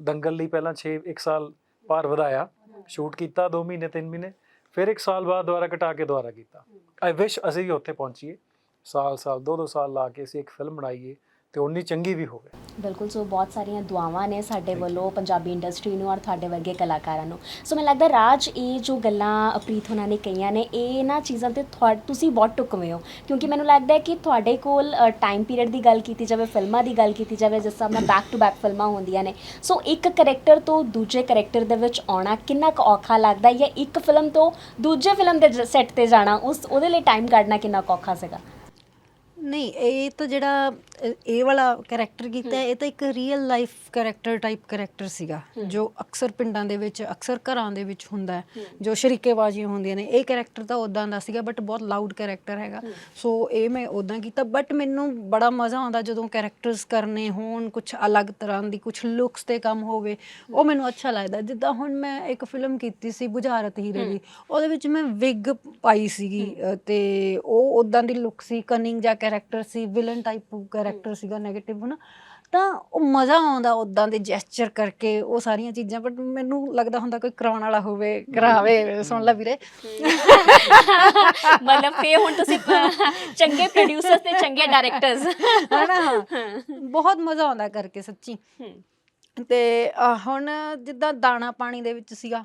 ਦੰਗਲ ਲਈ ਪਹਿਲਾਂ 6 1 ਸਾਲ ਭਾਰ ਵਧਾਇਆ, ਸ਼ੂਟ ਕੀਤਾ 2 ਮਹੀਨੇ 3 ਮਹੀਨੇ, ਫਿਰ 1 ਸਾਲ ਬਾਅਦ ਦੁਬਾਰਾ ਘਟਾ ਕੇ ਦੁਬਾਰਾ ਕੀਤਾ। ਆਈ ਵਿਸ਼ ਅਸੀਂ ਵੀ ਉੱਥੇ ਪਹੁੰਚੀਏ। ਸਾਲ ਸਾਲ ਦੋ ਦੋ ਸਾਲ ਲਾ ਕੇ ਅਸੀਂ ਇੱਕ ਫਿਲਮ ਬਣਾਈਏ। ਤੇ ਉਨੀ ਚੰਗੀ ਵੀ ਹੋਵੇ। ਬਿਲਕੁਲ ਸੋ ਬਹੁਤ ਸਾਰੀਆਂ ਦੁਆਵਾਂ ਨੇ ਸਾਡੇ ਵੱਲੋਂ ਪੰਜਾਬੀ ਇੰਡਸਟਰੀ ਨੂੰ ਔਰ ਤੁਹਾਡੇ ਵਰਗੇ ਕਲਾਕਾਰਾਂ ਨੂੰ। ਸੋ ਮੈਨੂੰ ਲੱਗਦਾ ਰਾਜ ਇਹ ਜੋ ਗੱਲਾਂ ਪ੍ਰੀਤ ਹੋਣਾ ਨੇ ਕਹੀਆਂ ਨੇ ਇਹ ਇਹਨਾਂ ਚੀਜ਼ਾਂ ਤੇ ਤੁਹਾ- ਤੁਸੀਂ ਬਹੁਤ ਟੁਕਵੇਂ ਹੋ। ਕਿਉਂਕਿ ਮੈਨੂੰ ਲੱਗਦਾ ਹੈ ਕਿ ਤੁਹਾਡੇ ਕੋਲ ਟਾਈਮ ਪੀਰੀਅਡ ਦੀ ਗੱਲ ਕੀਤੀ ਜਾਵੇ ਫਿਲਮਾਂ ਦੀ ਗੱਲ ਕੀਤੀ ਜਾਵੇ ਜਿਸ ਨਾਲ ਬੈਕ ਟੂ ਬੈਕ ਫਿਲਮਾਂ ਹੁੰਦੀਆਂ ਨੇ। ਸੋ ਇੱਕ ਕੈਰੈਕਟਰ ਤੋਂ ਦੂਜੇ ਕੈਰੈਕਟਰ ਦੇ ਵਿੱਚ ਆਉਣਾ ਕਿੰਨਾ ਕੁ ਔਖਾ ਲੱਗਦਾ ਹੈ ਜਾਂ ਇੱਕ ਫਿਲਮ ਤੋਂ ਦੂਜੇ ਫਿਲਮ ਦੇ ਸੈੱਟ ਤੇ ਜਾਣਾ ਉਸ ਉਹਦੇ ਲਈ ਟਾਈਮ ਕੱਢਣਾ ਕਿੰਨਾ ਕੁ ਔਖਾ ਸੀਗਾ? ਨਹੀਂ ਇਹ ਤਾਂ ਜਿਹੜਾ ਇਹ ਵਾਲਾ ਕੈਰੈਕਟਰ ਕੀਤਾ ਇਹ ਤਾਂ ਇੱਕ real life character type character ਸੀਗਾ ਜੋ ਅਕਸਰ ਪਿੰਡਾਂ ਦੇ ਵਿੱਚ ਅਕਸਰ ਘਰਾਂ ਦੇ ਵਿੱਚ ਹੁੰਦਾ ਹੈ ਜੋ ਸ਼ਰੀਕੇਬਾਜ਼ੀਆਂ ਹੁੰਦੀਆਂ ਨੇ। ਇਹ ਕੈਰੈਕਟਰ ਤਾਂ ਉਦਾਂ ਦਾ ਸੀਗਾ ਬਟ ਬਹੁਤ ਲਾਊਡ ਕੈਰੈਕਟਰ ਹੈਗਾ। ਸੋ ਇਹ ਮੈਂ ਉਦਾਂ ਕੀਤਾ ਬਟ ਮੈਨੂੰ ਬੜਾ ਮਜ਼ਾ ਆਉਂਦਾ ਜਦੋਂ ਕੈਰੈਕਟਰਸ ਕਰਨੇ ਹੋਣ ਕੁਝ ਅਲੱਗ ਤਰ੍ਹਾਂ ਦੀ ਕੁਝ ਲੁੱਕਸ ਤੇ ਕੰਮ ਹੋਵੇ। ਉਹ ਮੈਨੂੰ ਅੱਛਾ ਲੱਗਦਾ। ਜਿੱਦਾਂ ਹੁਣ ਮੈਂ ਇੱਕ ਫਿਲਮ ਕੀਤੀ ਸੀ ਬੁਝਾਰਤ ਹੀਰੇ ਦੀ ਉਹਦੇ ਵਿੱਚ ਮੈਂ ਵਿਗ ਪਾਈ ਸੀਗੀ ਤੇ ਉਹ ਉਦਾਂ ਦੀ ਲੁੱਕ ਸੀ ਕਨਿੰਗ ਜਾਂ ਕੈਰੈਕਟਰ ਸੀ ਵਿਲਨ ਟਾਈਪ ਕੈਰੈਕਟਰ ਸੀਗਾ 네ਗੇਟਿਵ ਹਨਾ ਤਾਂ ਉਹ ਮਜ਼ਾ ਆਉਂਦਾ ਉਦਾਂ ਦੇ ਜੈਸਚਰ ਕਰਕੇ ਉਹ ਸਾਰੀਆਂ ਚੀਜ਼ਾਂ ਬਟ ਮੈਨੂੰ ਲੱਗਦਾ ਹੁੰਦਾ ਕੋਈ ਕਰਾਉਣ ਵਾਲਾ ਹੋਵੇ ਕਰਾਵੇ ਸੁਣ ਲੈ ਵੀਰੇ। ਮਤਲਬ ਫੇ ਹੁਣ ਤੁਸੀਂ ਚੰਗੇ ਪ੍ਰੋਡਿਊਸਰਸ ਤੇ ਚੰਗੇ ਡਾਇਰੈਕਟਰਸ ਹਨਾ? ਬਹੁਤ ਮਜ਼ਾ ਆਉਂਦਾ ਕਰਕੇ ਸੱਚੀ। ਤੇ ਹੁਣ ਜਿੱਦਾਂ ਦਾਣਾ ਪਾਣੀ ਦੇ ਵਿੱਚ ਸੀਗਾ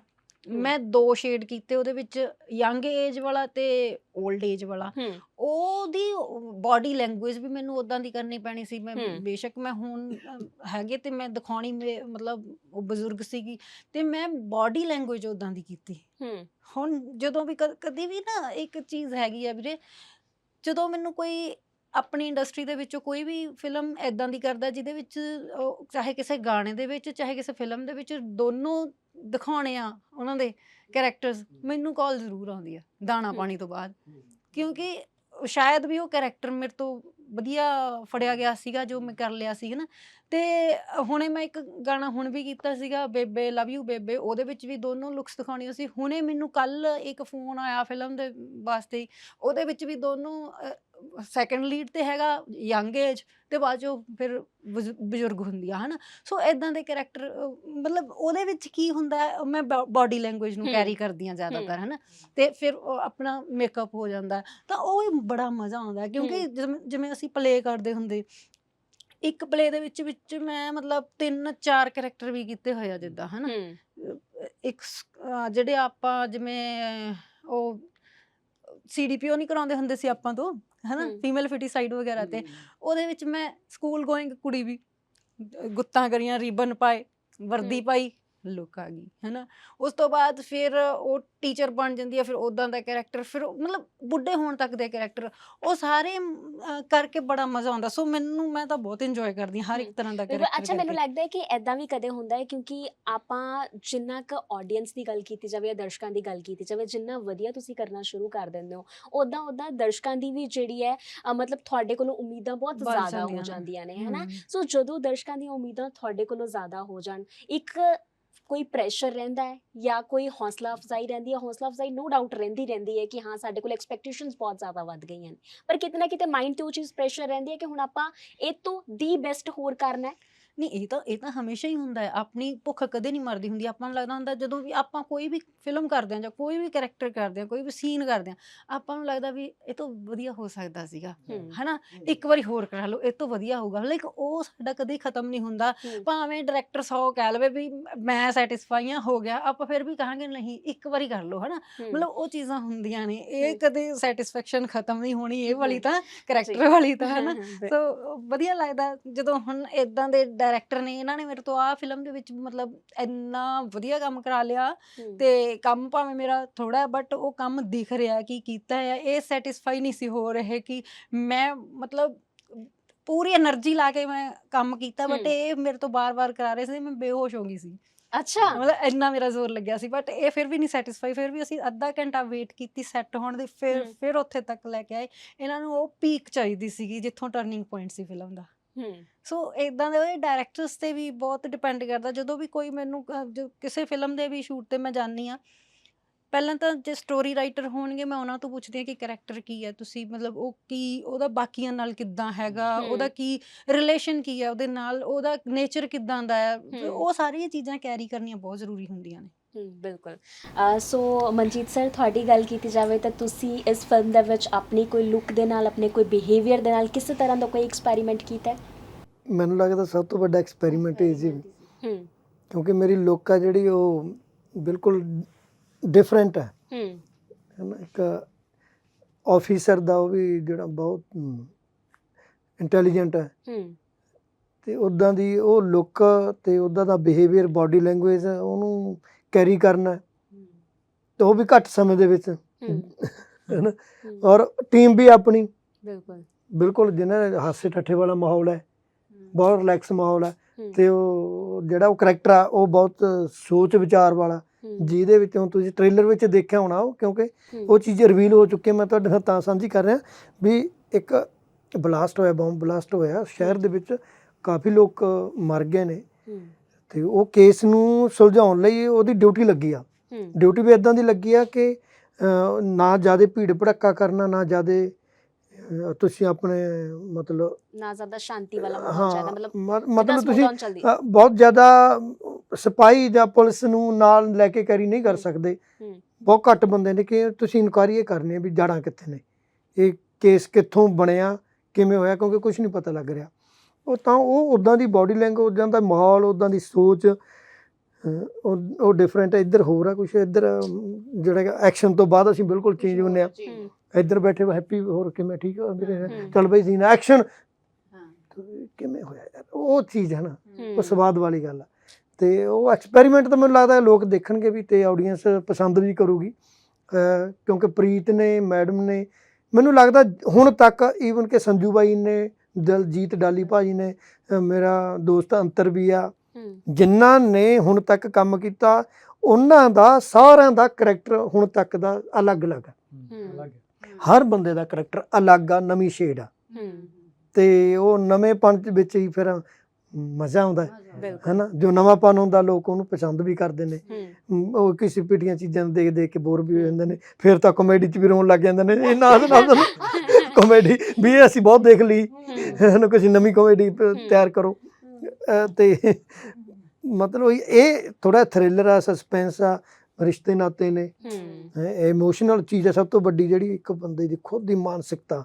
ਮੈਂ ਦੋ ਸ਼ੇਡ ਕੀਤੇ ਉਹਦੇ ਵਿੱਚ ਯੰਗ ਏਜ ਵਾਲਾ ਤੇ 올ਡ ਏਜ ਵਾਲਾ। ਹੂੰ। ਉਹਦੀ ਬਾਡੀ ਲੈਂਗੁਏਜ ਵੀ ਮੈਨੂੰ ਉਦਾਂ ਦੀ ਕਰਨੀ ਪੈਣੀ ਸੀ। ਮੈਂ। ਬੇਸ਼ੱਕ ਮੈਂ ਹੁਣ ਹੈਗੇ ਤੇ ਮੈਂ ਦਿਖਾਉਣੀ ਮੇ- ਮਤਲਬ ਉਹ ਬਜ਼ੁਰਗ ਸੀਗੀ। ਤੇ ਮੈਂ ਬਾਡੀ ਲੈਂਗੁਏਜ ਉਦਾਂ ਦੀ ਕੀਤੀ। ਹੂੰ। ਹੁਣ ਜਦੋਂ ਵੀ ਕ- ਕਦੀ ਵੀ ਨਾ ਇੱਕ ਚੀਜ਼ ਹੈਗੀ ਆ ਵੀਰੇ ਜਦੋਂ ਮੈਨੂੰ ਕੋਈ ਆਪਣੀ ਇੰਡਸਟਰੀ ਦੇ ਵਿੱਚੋਂ ਕੋਈ ਵੀ ਫਿਲਮ ਐਦਾਂ ਦੀ ਕਰਦਾ ਜਿਹਦੇ ਵਿੱਚ ਉਹ ਚਾਹੇ ਕਿਸੇ ਗਾਣੇ ਦੇ ਵਿੱਚ ਚਾਹੇ ਕਿਸੇ ਫਿਲਮ ਦੇ ਵਿੱਚ ਦੋਨੋਂ ਦਿਖਾਉਣੇ ਆ ਉਹਨਾਂ ਦੇ ਕੈਰੈਕਟਰਸ ਮੈਨੂੰ ਕਾਲ ਜ਼ਰੂਰ ਆਉਂਦੀ ਆ, ਦਾਣਾ ਪਾਣੀ ਤੋਂ ਬਾਅਦ। ਕਿਉਂਕਿ ਸ਼ਾਇਦ ਵੀ ਉਹ ਕੈਰੈਕਟਰ ਮੇਰੇ ਤੋਂ ਵਧੀਆ ਫੜਿਆ ਗਿਆ ਸੀਗਾ, ਜੋ ਮੈਂ ਕਰ ਲਿਆ ਸੀ ਨਾ ਤੇ ਹੁਣੇ ਮੈਂ ਇੱਕ ਗਾਣਾ ਹੁਣ ਵੀ ਕੀਤਾ ਸੀਗਾ ਬੇਬੇ ਲਵ ਯੂ ਬੇਬੇ ਉਹਦੇ ਵਿੱਚ ਵੀ ਦੋਨੋਂ ਲੁੱਕਸ ਦਿਖਾਉਣੀਆਂ ਸੀ ਹੁਣੇ ਮੈਨੂੰ ਕੱਲ ਇੱਕ ਫੋਨ ਆਇਆ ਫਿਲਮ ਦੇ ਵਾਸਤੇ। ਉਹਦੇ ਵਿੱਚ ਵੀ ਦੋਨੋਂ ਸੈਕੰਡ ਲੀਡ ਤੇ ਹੈਗਾ ਯੰਗ ਏਜ ਤੇ ਬਾਅਦ ਚੋਂ ਫਿਰ ਬਜ਼ੁ- ਬਜ਼ੁਰਗ ਹੁੰਦੀ ਆ ਹਨਾ ਸੋ ਇਦਾਂ ਦੇ ਕੈਰੈਕਟਰ ਮਤਲਬ ਉਹਦੇ ਵਿੱਚ ਕੀ ਹੁੰਦਾ ਮੈਂ ਬਾਡੀ ਲੈਂਗੁਏਜ ਨੂੰ। ਕੈਰੀ ਕਰਦੀ ਆ ਜ਼ਿਆਦਾਤਰ ਹਨਾ ਤੇ ਫਿਰ ਉਹ ਆਪਣਾ ਮੇਕਅਪ ਹੋ ਜਾਂਦਾ। ਤਾਂ ਉਹ ਵੀ ਬੜਾ ਮਜ਼ਾ ਆਉਂਦਾ ਕਿਉਂਕਿ ਜਿਵੇਂ ਅਸੀਂ ਪਲੇ ਕਰਦੇ ਹੁੰਦੇ ਇੱਕ ਪਲੇ ਦੇ ਵਿੱਚ ਵਿੱਚ ਮੈਂ ਮਤਲਬ ਤਿੰਨ ਚਾਰ ਕੈਰੈਕਟਰ ਵੀ ਕੀਤੇ ਹੋਏ ਆ ਜਿੱਦਾਂ ਹਨਾ ਇੱਕ ਜਿਹੜੇ ਆਪਾਂ ਜਿਵੇਂ ਉਹ ਸੀਡੀਪੀਓ ਨਹੀਂ ਕਰਾਉਂਦੇ ਹੁੰਦੇ ਸੀ ਆਪਾਂ ਤੋਂ ਹਨਾ। ਫੀਮੇਲ ਫਿਟੀਸਾਈਡ ਵਗੈਰਾ ਤੇ ਉਹਦੇ ਵਿੱਚ ਮੈਂ ਸਕੂਲ ਗੋਇੰਗ ਕੁੜੀ ਵੀ ਗੁੱਤਾਂ ਕਰੀਆਂ ਰੀਬਨ ਪਾਏ ਵਰਦੀ। ਪਾਈ ਲੁੱਕ ਆ ਗਈ ਹੈਨਾ। ਉਸ ਤੋਂ ਬਾਅਦ ਫਿਰ ਉਹ ਟੀਚਰ ਬਣ ਜਾਂਦੀ ਹੈ ਫਿਰ ਉਦਾਂ ਦਾ ਕੈਰੈਕਟਰ ਫਿਰ ਉਹ ਮਤਲਬ ਬੁੱਢੇ ਹੋਣ ਤੱਕ ਦੇ ਕੈਰੈਕਟਰ ਉਹ ਸਾਰੇ ਅਹ, ਕਰਕੇ ਬੜਾ ਮਜ਼ਾ ਆਉਂਦਾ। ਸੋ ਮੈਨੂੰ ਮੈਂ ਤਾਂ ਬਹੁਤ ਇੰਜੋਏ ਕਰਦੀ ਹਾਂ ਹਰ ਇੱਕ ਤਰ੍ਹਾਂ ਦਾ ਬਿਲਕੁਲ। ਕੈਰੈਕਟਰ ਅੱਛਾ ਮੈਨੂੰ ਲੱਗਦਾ ਹੈ ਕਿ ਐਦਾਂ ਵੀ ਕਦੇ ਹੁੰਦਾ ਹੈ ਕਿਉਂਕਿ ਆਪਾਂ ਜਿੰਨਾ ਕੁ ਆਡੀਅנס ਦੀ ਗੱਲ ਕੀਤੀ ਜਾਵੇ ਜਾਂ ਦਰਸ਼ਕਾਂ ਦੀ ਗੱਲ ਕੀਤੀ ਜਾਵੇ ਜਿੰਨਾ ਵਧੀਆ ਤੁਸੀਂ ਕਰਨਾ ਸ਼ੁਰੂ ਕਰ ਦਿੰਦੇ ਹੋ ਉਦਾਂ ਉਦਾਂ ਦਰਸ਼ਕਾਂ ਦੀ ਵੀ ਜਿਹੜੀ ਹੈ ਅ, ਮਤਲਬ ਤੁਹਾਡੇ ਕੋਲੋਂ ਉਮੀਦਾਂ ਬਹੁਤ ਵੱਧ ਜ਼ਿਆਦਾ ਹੋ ਜਾਂਦੀਆਂ ਨੇ। ਜਾਂਦੀਆਂ ਨੇ ਹੈਨਾ। ਸੋ ਜਦੋਂ ਦਰਸ਼ਕਾਂ ਦੀਆਂ ਉਮੀਦਾਂ ਤੁਹਾਡੇ ਕੋਲੋਂ ਜ਼ਿਆਦਾ ਹੋ ਜਾਣ ਇੱਕ ਕੋਈ ਪ੍ਰੈਸ਼ਰ ਰਹਿੰਦਾ ਹੈ ਜਾਂ ਕੋਈ ਹੌਸਲਾ ਅਫਜ਼ਾਈ ਰਹਿੰਦੀ ਹੈ, ਹੌਸਲਾ ਅਫਜ਼ਾਈ ਨੋ ਡਾਊਟ ਰਹਿੰਦੀ ਰਹਿੰਦੀ ਹੈ ਕਿ ਹਾਂ, ਸਾਡੇ ਕੋਲ ਐਕਸਪੈਕਟੇਸ਼ਨਸ ਬਹੁਤ ਜ਼ਿਆਦਾ ਵੱਧ ਗਈਆਂ ਨੇ। ਪਰ ਕਿਤੇ ਨਾ ਕਿਤੇ ਮਾਈਂਡ ਤੇ ਉਹ ਚੀਜ਼ ਪ੍ਰੈਸ਼ਰ ਰਹਿੰਦੀ ਹੈ ਕਿ ਹੁਣ ਆਪਾਂ ਇਹ ਤੋਂ ਦੀ ਬੈਸਟ ਹੋਰ ਕਰਨਾ ਹੈ। ਨਹੀਂ ਇਹ ਤਾਂ ਇਹ ਤਾਂ ਹਮੇਸ਼ਾ ਹੀ ਹੁੰਦਾ ਹੈ ਆਪਣੀ ਭੁੱਖ ਕਦੇ ਨਹੀਂ ਮਰਦੀ ਹੁੰਦੀ ਆਪਾਂ ਨੂੰ ਲੱਗਦਾ ਹੁੰਦਾ ਜਦੋਂ ਵੀ ਆਪਾਂ ਕੋਈ ਵੀ ਫਿਲਮ ਕਰਦੇ ਹਾਂ ਜਾਂ ਕੋਈ ਵੀ ਕੈਰੈਕਟਰ ਕਰਦੇ ਹਾਂ ਕੋਈ ਵੀ ਸੀਨ ਕਰਦੇ ਹਾਂ ਆਪਾਂ ਨੂੰ ਲੱਗਦਾ ਵੀ ਇਹ ਤੋਂ ਵਧੀਆ ਹੋ ਸਕਦਾ ਸੀਗਾ। ਹਨਾ ਇੱਕ ਵਾਰੀ ਹੋਰ ਕਰਾ ਲਓ ਇਹ ਤੋਂ ਵਧੀਆ ਹੋਊਗਾ ਲੇਕਿਨ ਉਹ ਸਾਡਾ ਕਦੇ ਖਤਮ ਨਹੀਂ ਹੁੰਦਾ। ਭਾਵੇਂ ਡਾਇਰੈਕਟਰ 100 ਕਹਿ ਲਵੇ ਵੀ ਮੈਂ ਸੈਟੀਸਫਾਈ ਹਾਂ ਹੋ ਗਿਆ ਆਪਾਂ ਫਿਰ ਵੀ ਕਹਾਂਗੇ ਨਹੀਂ ਇੱਕ ਵਾਰੀ ਕਰ ਲਓ ਹਨਾ ਮਤਲਬ ਉਹ ਚੀਜ਼ਾਂ ਹੁੰਦੀਆਂ ਨੇ ਇਹ। ਕਦੇ ਸੈਟੀਸਫੈਕਸ਼ਨ ਖਤਮ ਨਹੀਂ ਹੋਣੀ ਇਹ ਵਾਲੀ। ਤਾਂ। ਕੈਰੈਕਟਰ ਵਾਲੀ ਤਾਂ ਹਨਾ [LAUGHS] ਸੋ ਵਧੀਆ ਲੱਗਦਾ ਜਦੋਂ ਹੁਣ ਇਦਾਂ ਦੇ ਡਾਇਰੈਕਟਰ ਨੇ ਇਹਨਾਂ ਨੇ ਮੇਰੇ ਤੋਂ ਆ ਫਿਲਮ ਦੇ ਵਿੱਚ ਮਤਲਬ ਇੰਨਾ ਵਧੀਆ ਕੰਮ ਕਰਾ ਲਿਆ ਤੇ ਕੰਮ ਭਾਵੇਂ ਮੇਰਾ ਥੋੜਾ ਬਟ ਉਹ ਕੰਮ ਦਿਖ ਰਿਹਾ ਕਿ ਕੀਤਾ ਹੈ। ਇਹ ਸੈਟੀਸਫਾਈ ਨਹੀਂ ਸੀ ਹੋ ਰਹੇ ਕਿ ਮੈਂ ਮਤਲਬ ਪੂਰੀ એનર્ਜੀ ਲਾ ਕੇ ਮੈਂ ਕੰਮ ਕੀਤਾ ਬਟ ਇਹ ਮੇਰੇ ਤੋਂ ਬਾਰ-ਬਾਰ ਕਰਾ ਰਹੇ ਸੀ ਮੈਂ ਬੇਹੋਸ਼ ਹੋ ਗਈ ਸੀ। ਅੱਛਾ। ਮਤਲਬ ਇੰਨਾ ਮੇਰਾ ਜ਼ੋਰ ਲੱਗਿਆ ਸੀ ਬਟ ਇਹ ਫਿਰ ਵੀ ਨਹੀਂ ਸੈਟੀਸਫਾਈ ਫਿਰ ਵੀ ਅਸੀਂ ਅੱਧਾ ਘੰਟਾ ਵੇਟ ਕੀਤੀ ਸੈੱਟ ਹੋਣ ਦੀ ਫਿਰ ਫਿਰ ਉੱਥੇ ਤੱਕ ਲੈ ਕੇ ਆਏ। ਇਹਨਾਂ ਨੂੰ ਉਹ ਪੀਕ ਚਾਹੀਦੀ ਸੀਗੀ ਜਿੱਥੋਂ ਟਰਨਿੰਗ ਪੁਆਇੰਟ ਸੀ ਫਿਲਮ ਦਾ। ਸੋ ਇਦਾਂ ਦੇ ਡਾਇਰੈਕਟਰਸ ਤੇ ਵੀ ਬਹੁਤ ਡਿਪੈਂਡ ਕਰਦਾ ਜਦੋਂ ਵੀ ਕੋਈ ਮੈਨੂੰ ਜੋ ਕਿਸੇ ਫਿਲਮ ਦੇ ਵੀ ਸ਼ੂਟ ਤੇ ਮੈਂ ਜਾਂਦੀ ਆ ਪਹਿਲਾਂ ਤਾਂ ਜੇ ਸਟੋਰੀ ਰਾਈਟਰ ਹੋਣਗੇ ਮੈਂ ਉਹਨਾਂ ਤੋਂ ਪੁੱਛਦੀ ਆ ਕਿ ਕੈਰੈਕਟਰ ਕੀ ਹੈ ਤੁਸੀਂ ਮਤਲਬ ਉਹ ਕੀ ਉਹਦਾ ਬਾਕੀਆਂ ਨਾਲ ਕਿੱਦਾਂ ਹੈਗਾ। ਉਹਦਾ ਕੀ ਰਿਲੇਸ਼ਨ ਕੀ ਹੈ ਉਹਦੇ ਨਾਲ ਉਹਦਾ ਨੇਚਰ ਕਿੱਦਾਂ ਦਾ ਹੈ। ਉਹ ਸਾਰੀਆਂ ਚੀਜ਼ਾਂ ਕੈਰੀ ਕਰਨੀਆਂ ਬਹੁਤ ਜ਼ਰੂਰੀ ਹੁੰਦੀਆਂ ਨੇ ਹਮ, ਬਿਲਕੁਲ। ਅ, ਸੋ ਮਨਜੀਤ ਸਰ ਤੁਹਾਡੀ ਗੱਲ ਕੀਤੀ ਜਾਵੇ ਤਾਂ ਤੁਸੀਂ ਇਸ ਫਿਲਮ ਦੇ ਵਿੱਚ ਆਪਣੀ ਕੋਈ ਲੁੱਕ ਦੇ ਨਾਲ ਆਪਣੇ ਕੋਈ ਬਿਹੇਵੀਅਰ ਦੇ ਨਾਲ ਕਿਸੇ ਤਰ੍ਹਾਂ ਦਾ ਕੋਈ ਐਕਸਪੈਰੀਮੈਂਟ ਕੀਤਾ ਹੈ? ਮੈਨੂੰ ਲੱਗਦਾ ਸਭ ਤੋਂ ਵੱਡਾ ਐਕਸਪੈਰੀਮੈਂਟ ਇਹ ਸੀ। ਹੂੰ। ਕਿਉਂਕਿ ਮੇਰੀ ਲੁੱਕ ਆ ਜਿਹੜੀ ਉਹ ਬਿਲਕੁਲ ਡਿਫਰੈਂਟ ਹੈ ਹੂੰ। ਹੈ ਨਾ ਇੱਕ ਆਫੀਸਰ ਦਾ ਉਹ ਵੀ ਜਿਹੜਾ ਬਹੁਤ ਇੰਟੈਲੀਜੈਂਟ ਹੈ ਹੂੰ। ਤੇ ਉਦਾਂ ਦੀ ਉਹ ਲੁੱਕ ਤੇ ਉਦਾਂ ਦਾ ਬਿਹੇਵੀਅਰ ਬਾਡੀ ਲੈਂਗੁਏਜ ਉਹਨੂੰ ਕੈਰੀ ਕਰਨਾ। ਤੇ ਉਹ ਵੀ ਘੱਟ ਸਮੇਂ ਦੇ ਵਿੱਚ। ਹੂੰ। ਹੈ ਨਾ ਹੂੰ, ਔਰ ਟੀਮ ਵੀ ਆਪਣੀ। ਬਿਲਕੁਲ। ਬਿਲਕੁਲ ਜਿਹਨਾਂ ਹਾਸੇ ਠੱਠੇ ਵਾਲਾ ਮਾਹੌਲ ਹੈ ਬਹੁਤ ਰਿਲੈਕਸ ਮਾਹੌਲ ਹੈ ਤੇ ਉਹ ਜਿਹੜਾ ਉਹ ਕਰੈਕਟਰ ਆ ਉਹ ਬਹੁਤ ਸੋਚ ਵਿਚਾਰ ਵਾਲਾ। ਜਿਹਦੇ ਵਿੱਚੋਂ ਤੁਸੀਂ ਟ੍ਰੇਲਰ ਵਿੱਚ ਦੇਖਿਆ ਹੋਣਾ ਉਹ ਕਿਉਂਕਿ ਉਹ ਚੀਜ਼ ਰਿਵੀਲ ਹੋ ਚੁੱਕੀ ਮੈਂ ਤੁਹਾਡੇ ਨਾਲ ਤਾਂ ਸਾਂਝੀ ਕਰ ਰਿਹਾ ਵੀ ਇੱਕ ਬਲਾਸਟ ਹੋਇਆ ਬੰਬ ਬਲਾਸਟ ਹੋਇਆ ਸ਼ਹਿਰ ਦੇ ਵਿੱਚ। ਕਾਫੀ ਲੋਕ ਮਰ ਗਏ ਨੇ। ਤੇ ਉਹ ਕੇਸ ਨੂੰ ਸੁਲਝਾਉਣ ਲਈ ਉਹਦੀ ਡਿਊਟੀ ਲੱਗੀ ਆ। ਡਿਊਟੀ ਵੀ ਇਦਾਂ ਦੀ ਲੱਗੀ ਆ ਕਿ ਨਾ ਜ਼ਿਆਦਾ ਭੀੜ ਭੜੱਕਾ ਕਰਨਾ ਨਾ ਜ਼ਿਆਦਾ ਤੁਸੀਂ ਆਪਣੇ ਮਤਲਬ ਨਾ ਜ਼ਿਆਦਾ ਸ਼ਾਂਤੀ ਵਾਲਾ ਮਾਹੌਲ ਹਾਂ ਚਾਹੀਦਾ ਮਤਲਬ ਮਤਲਬ ਤੁਸੀਂ ਬਹੁਤ ਜ਼ਿਆਦਾ ਸਿਪਾਹੀ ਜਾਂ ਪੁਲਿਸ ਨੂੰ ਨਾਲ ਲੈ ਕੇ ਕੈਰੀ ਨਹੀਂ ਕਰ ਸਕਦੇ। ਬਹੁਤ ਘੱਟ ਬੰਦੇ ਨੇ ਕਿ ਤੁਸੀਂ ਇਨਕੁਆਰੀ ਇਹ ਕਰਨੀ ਹੈ ਵੀ ਜੜਾਂ ਕਿੱਥੇ ਨੇ। ਇਹ ਕੇਸ ਕਿੱਥੋਂ ਬਣਿਆ ਕਿਵੇਂ ਹੋਇਆ ਕਿਉਂਕਿ ਕੁਝ ਨਹੀਂ ਪਤਾ ਲੱਗ ਰਿਹਾ। ਉਹ ਤਾਂ ਉਹ ਉਦਾਂ ਦੀ ਬਾਡੀ ਲੈਂਗੁਏਜ ਉਦਾਂ ਦਾ ਮਾਹੌਲ ਉਦਾਂ ਦੀ ਸੋਚ ਉਹ ਉਹ ਡਿਫਰੈਂਟ ਹੈ ਇੱਧਰ ਹੋਰ ਆ ਕੁਝ ਇੱਧਰ ਜਿਹੜਾ ਐਕਸ਼ਨ ਤੋਂ ਬਾਅਦ ਅਸੀਂ ਬਿਲਕੁਲ ਚੇਂਜ ਹੁੰਨੇ ਆ ਇੱਧਰ ਬੈਠੇ ਹੈਪੀ ਹੋਰ ਕਿਵੇਂ ਠੀਕ ਹੂੰ। ਚੱਲ ਬਈ ਸੀਨ ਐਕਸ਼ਨ ਕਿਵੇਂ ਹੋਇਆ ਯਾਰ? ਉਹ ਚੀਜ਼ ਹੈ ਨਾ ਉਹ ਸਵਾਦ ਵਾਲੀ ਗੱਲ ਆ। ਤੇ ਉਹ ਐਕਸਪੈਰੀਮੈਂਟ ਤਾਂ ਮੈਨੂੰ ਲੱਗਦਾ ਲੋਕ ਦੇਖਣਗੇ ਵੀ ਤੇ ਆਡੀਅנס ਪਸੰਦ ਵੀ ਕਰੂਗੀ। ਕਿਉਂਕਿ ਪ੍ਰੀਤ ਨੇ ਮੈਡਮ ਨੇ ਮੈਨੂੰ ਲੱਗਦਾ ਹੁਣ ਤੱਕ ਈਵਨ ਕਿ ਸੰਜੂ ਬਾਈ ਨੇ ਦਲਜੀਤ ਡਾਲੀ ਭਾਜੀ ਨੇ ਮੇਰਾ ਦੋਸਤ ਅੰਤਰ ਵੀ ਆ। ਜਿਨ੍ਹਾਂ ਨੇ ਹੁਣ ਤੱਕ ਕੰਮ ਕੀਤਾ ਉਹਨਾਂ ਦਾ ਸਾਰਿਆਂ ਦਾ ਕਰੈਕਟਰ ਹੁਣ ਤੱਕ ਦਾ ਅਲੱਗ-ਅਲੱਗ ਹੂੰ। ਹਰ ਬੰਦੇ ਦਾ ਕਰੈਕਟਰ ਅਲੱਗ ਆ ਨਵੀਂ ਸ਼ੇਡ ਆ। ਤੇ ਉਹ ਨਵੇਂ ਪੰਚ ਵਿੱਚ ਹੀ ਫਿਰ ਮਜ਼ਾ ਆਉਂਦਾ ਹੈ ਹੈਨਾ? ਜੋ ਨਵਾਂਪਨ ਹੁੰਦਾ ਲੋਕ ਉਹਨੂੰ ਪਸੰਦ ਵੀ ਕਰਦੇ ਨੇ। ਉਹ ਕਿਸੇ ਪਿਟੀਆਂ ਚੀਜ਼ਾਂ ਨੂੰ ਦੇਖ ਦੇਖ ਕੇ ਬੋਰ ਵੀ ਹੋ ਜਾਂਦੇ ਨੇ। ਫਿਰ ਤਾਂ ਕਾਮੇਡੀ 'ਚ ਵੀ ਰੋਣ ਲੱਗ ਜਾਂਦੇ ਨੇ। ਇਹ ਨਾਲ ਨਾਲ [LAUGHS] ਕਾਮੇਡੀ ਵੀ ਇਹ ਅਸੀਂ ਬਹੁਤ ਦੇਖ ਲਈ। ਇਹਨੂੰ ਕੁਝ ਨਵੀਂ ਕਾਮੇਡੀ ਤਿਆਰ ਕਰੋ। ਤੇ ਮਤਲਬ ਇਹ ਥੋੜਾ ਥ੍ਰਿਲਰ ਆ ਸਸਪੈਂਸ ਆ ਰਿਸ਼ਤੇ ਨਾਤੇ ਨੇ। ਹੂੰ। ਇਮੋਸ਼ਨਲ ਚੀਜ਼ ਹੈ ਸਭ ਤੋਂ ਵੱਡੀ ਜਿਹੜੀ ਇੱਕ ਬੰਦੇ ਦੀ ਖੁਦ ਦੀ ਮਾਨਸਿਕਤਾ।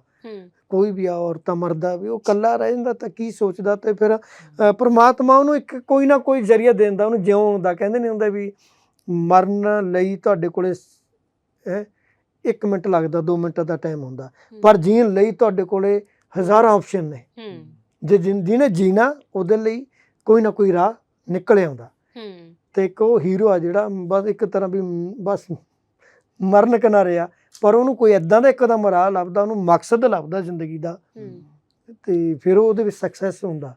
ਕੋਈ ਵੀ ਆ ਔਰਤਾਂ ਮਰਦਾ ਵੀ ਉਹ ਕੱਲਾ ਰਹਿ ਜਾਂਦਾ ਤਾਂ ਕੀ ਸੋਚਦਾ ਤੇ ਫਿਰ ਪ੍ਰਮਾਤਮਾ ਉਹਨੂੰ ਇੱਕ ਕੋਈ ਨਾ ਕੋਈ ਜ਼ਰੀਆ ਦਿੰਦਾ ਉਹਨੂੰ ਜਿਉਣ ਦਾ। ਕਹਿੰਦੇ ਨਹੀਂ ਹੁੰਦਾ ਵੀ ਮਰਨ ਲਈ ਤੁਹਾਡੇ ਕੋਲੇ ਹੈ 1 ਮਿੰਟ ਲੱਗਦਾ 2 ਮਿੰਟਾਂ ਦਾ ਟਾਈਮ ਹੁੰਦਾ। ਪਰ ਜੀਣ ਲਈ ਤੁਹਾਡੇ ਕੋਲੇ ਹਜ਼ਾਰਾਂ ਆਪਸ਼ਨ ਨੇ। ਜੇ ਜਿਹਨੇ ਜੀਣਾ ਉਹਦੇ ਲਈ ਕੋਈ ਨਾ ਕੋਈ ਰਾਹ ਨਿਕਲ ਆਉਂਦਾ। ਤੇ ਇੱਕ ਉਹ ਹੀਰੋ ਆ ਜਿਹੜਾ ਬਸ ਇੱਕ ਤਰ੍ਹਾਂ ਵੀ ਬਸ ਮਰਨ ਕਿਨਾਰੇ ਆ ਪਰ ਉਹਨੂੰ ਕੋਈ ਐਦਾਂ ਦਾ ਇੱਕਦਮ ਰਾਹ ਲੱਭਦਾ ਉਹਨੂੰ ਮਕਸਦ ਲੱਭਦਾ ਜ਼ਿੰਦਗੀ ਦਾ। ਤੇ ਫਿਰ ਉਹ ਉਹਦੇ ਵਿੱਚ ਸਕਸੈਸ ਹੁੰਦਾ।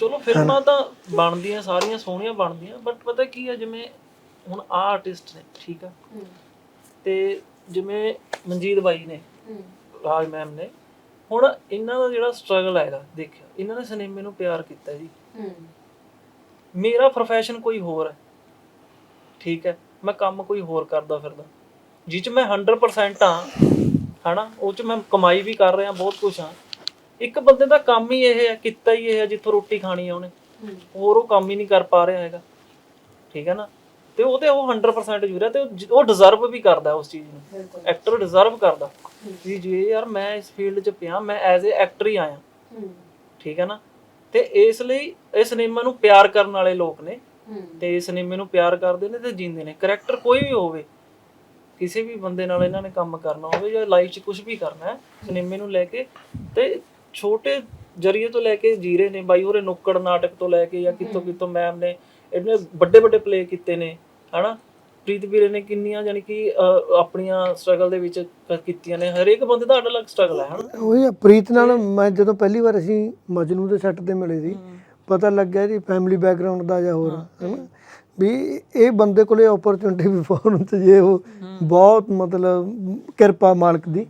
ਚਲੋ ਫਿਲਮਾਂ ਤਾਂ ਬਣਦੀਆਂ ਸਾਰੀਆਂ ਸੋਹਣੀਆਂ ਬਣਦੀਆਂ ਬਟ ਪਤਾ ਕੀ ਹੈ ਜਿਵੇਂ ਹੁਣ ਆ ਆਰਟਿਸਟ ਨੇ ਠੀਕ ਆ? ਤੇ ਜਿਵੇਂ ਮਨਜੀਤ ਬਾਈ ਨੇ ਹੂੰ। ਰਾਜ ਮੈਮ ਨੇ ਹੁਣ ਇਹਨਾਂ ਦਾ ਜਿਹੜਾ ਸਟਰਗਲ ਹੈਗਾ ਦੇਖਿਆ ਇਹਨਾਂ ਨੇ ਸਿਨੇਮੇ ਨੂੰ ਪਿਆਰ ਕੀਤਾ ਜੀ। ਹੂੰ। ਮੇਰਾ profession ਕੋਈ ਹੋਰ ਹੈ ਠੀਕ ਹੈ ਮੈਂ ਕੰਮ ਕੋਈ ਹੋਰ ਕਰਦਾ ਫਿਰਦਾ ਜਿਹ ਚ ਮੈਂ 100% ਆ ਹਨਾ ਉਹ ਚ ਮੈਂ ਕਮਾਈ ਵੀ ਕਰ ਰਿਹਾ ਬਹੁਤ ਕੁਝ ਆ ਇੱਕ ਬੰਦੇ ਦਾ ਕੰਮ ਹੀ ਇਹ ਹੈ ਕਿੱਤਾ ਹੀ ਇਹ ਹੈ ਜਿੱਥੋਂ ਰੋਟੀ ਖਾਣੀ ਆ ਉਹਨੇ। ਹੂੰ। ਹੋਰ ਉਹ ਕੰਮ ਹੀ ਨਹੀਂ ਕਰ ਪਾ ਰਿਹਾ ਹੈਗਾ ਠੀਕ ਹੈ ਨਾ। ਤੇ ਉਹਦੇ ਉਹ 100% ਜੁਰਿਆ ਤੇ ਉਹ ਜ- ਉਹ ਡਿਜ਼ਰਵ ਵੀ ਕਰਦਾ ਉਸ ਚੀਜ਼ ਨੂੰ। ਬਿਲਕੁਲ। ਐਕਟਰ ਡਿਜ਼ਰਵ ਕਰਦਾ। ਵੀ ਜੇ ਯਾਰ ਮੈਂ ਇਸ ਫੀਲਡ 'ਚ ਪਿਆ ਮੈਂ ਐਜ਼ ਅ ਐਕਟਰ ਹੀ ਆਇਆ। ਹੂੰ। ਠੀਕ ਹੈ ਨਾ? ਤੇ ਇਸ ਲਈ ਇਹ ਸਿਨੇਮਾ ਨੂੰ ਪਿਆਰ ਕਰਨ ਵਾਲੇ ਲੋਕ ਨੇ ਹੂੰ। ਤੇ ਇਸ ਸਿਨੇਮੇ ਨੂੰ ਪਿਆਰ ਕਰਦੇ ਨੇ ਤੇ ਜਿੰਦੇ ਨੇ। ਕਰੈਕਟਰ ਕੋਈ ਵੀ ਹੋਵੇ ਕਿਸੇ ਵੀ ਬੰਦੇ ਨਾਲ ਇਹਨਾਂ ਨੇ ਕੰਮ ਕਰਨਾ ਹੋਵੇ ਜਾਂ ਲਾਈਫ 'ਚ ਕੁਝ ਵੀ ਕਰਨਾ ਹੈ ਸਿਨੇਮੇ ਨੂੰ ਲੈ ਕੇ ਤੇ ਛੋਟੇ ਜਰੀਏ ਤੋਂ ਲੈ ਕੇ ਜੀਰੇ ਨੇ ਬਾਈ ਹੋਰੇ ਨੁੱਕੜ ਨਾਟਕ ਤੋਂ ਲੈ ਕੇ ਜਾਂ ਕਿੱਥੋਂ ਕਿੱਥੋਂ ਮੈਮ ਨੇ ਇਹਨੇ ਵੱਡੇ ਵੱਡੇ ਪਲੇ ਕੀਤੇ ਨੇ। ਹਨਾ? ਪ੍ਰੀਤ ਵੀਰੇ ਨੇ ਕਿੰਨੀਆਂ ਯਾਨੀ ਕਿ ਅਹ, ਆਪਣੀਆਂ ਸਟਰਗਲ ਦੇ ਵਿੱਚ ਕ- ਕੀਤੀਆਂ ਨੇ। ਹਰੇਕ ਬੰਦੇ ਦਾ ਅਲੱਗ ਸਟਰਗਲ ਹੈ ਹਨਾ? ਉਹੀ ਆ, ਪ੍ਰੀਤ ਨਾਲ ਮੈਂ ਜਦੋਂ ਪਹਿਲੀ ਵਾਰ ਅਸੀਂ ਮਜਨੂ ਦੇ ਸੈੱਟ ਤੇ ਮਿਲੇ ਸੀ ਪਤਾ ਲੱਗਿਆ ਇਹਦੀ ਫੈਮਿਲੀ ਬੈਕਗ੍ਰਾਉਂਡ ਦਾ ਜਾਂ ਹੋਰ ਹਨਾ? ਵੀ ਇਹ ਬੰਦੇ ਕੋਲੇ ਓਪਰਚੁਨਿਟੀ ਵੀ ਫੋਰਨ ਤੇ ਜੇ ਉਹ ਬਹੁਤ ਮਤਲਬ ਕਿਰਪਾ ਮਾਲਕ ਦੀ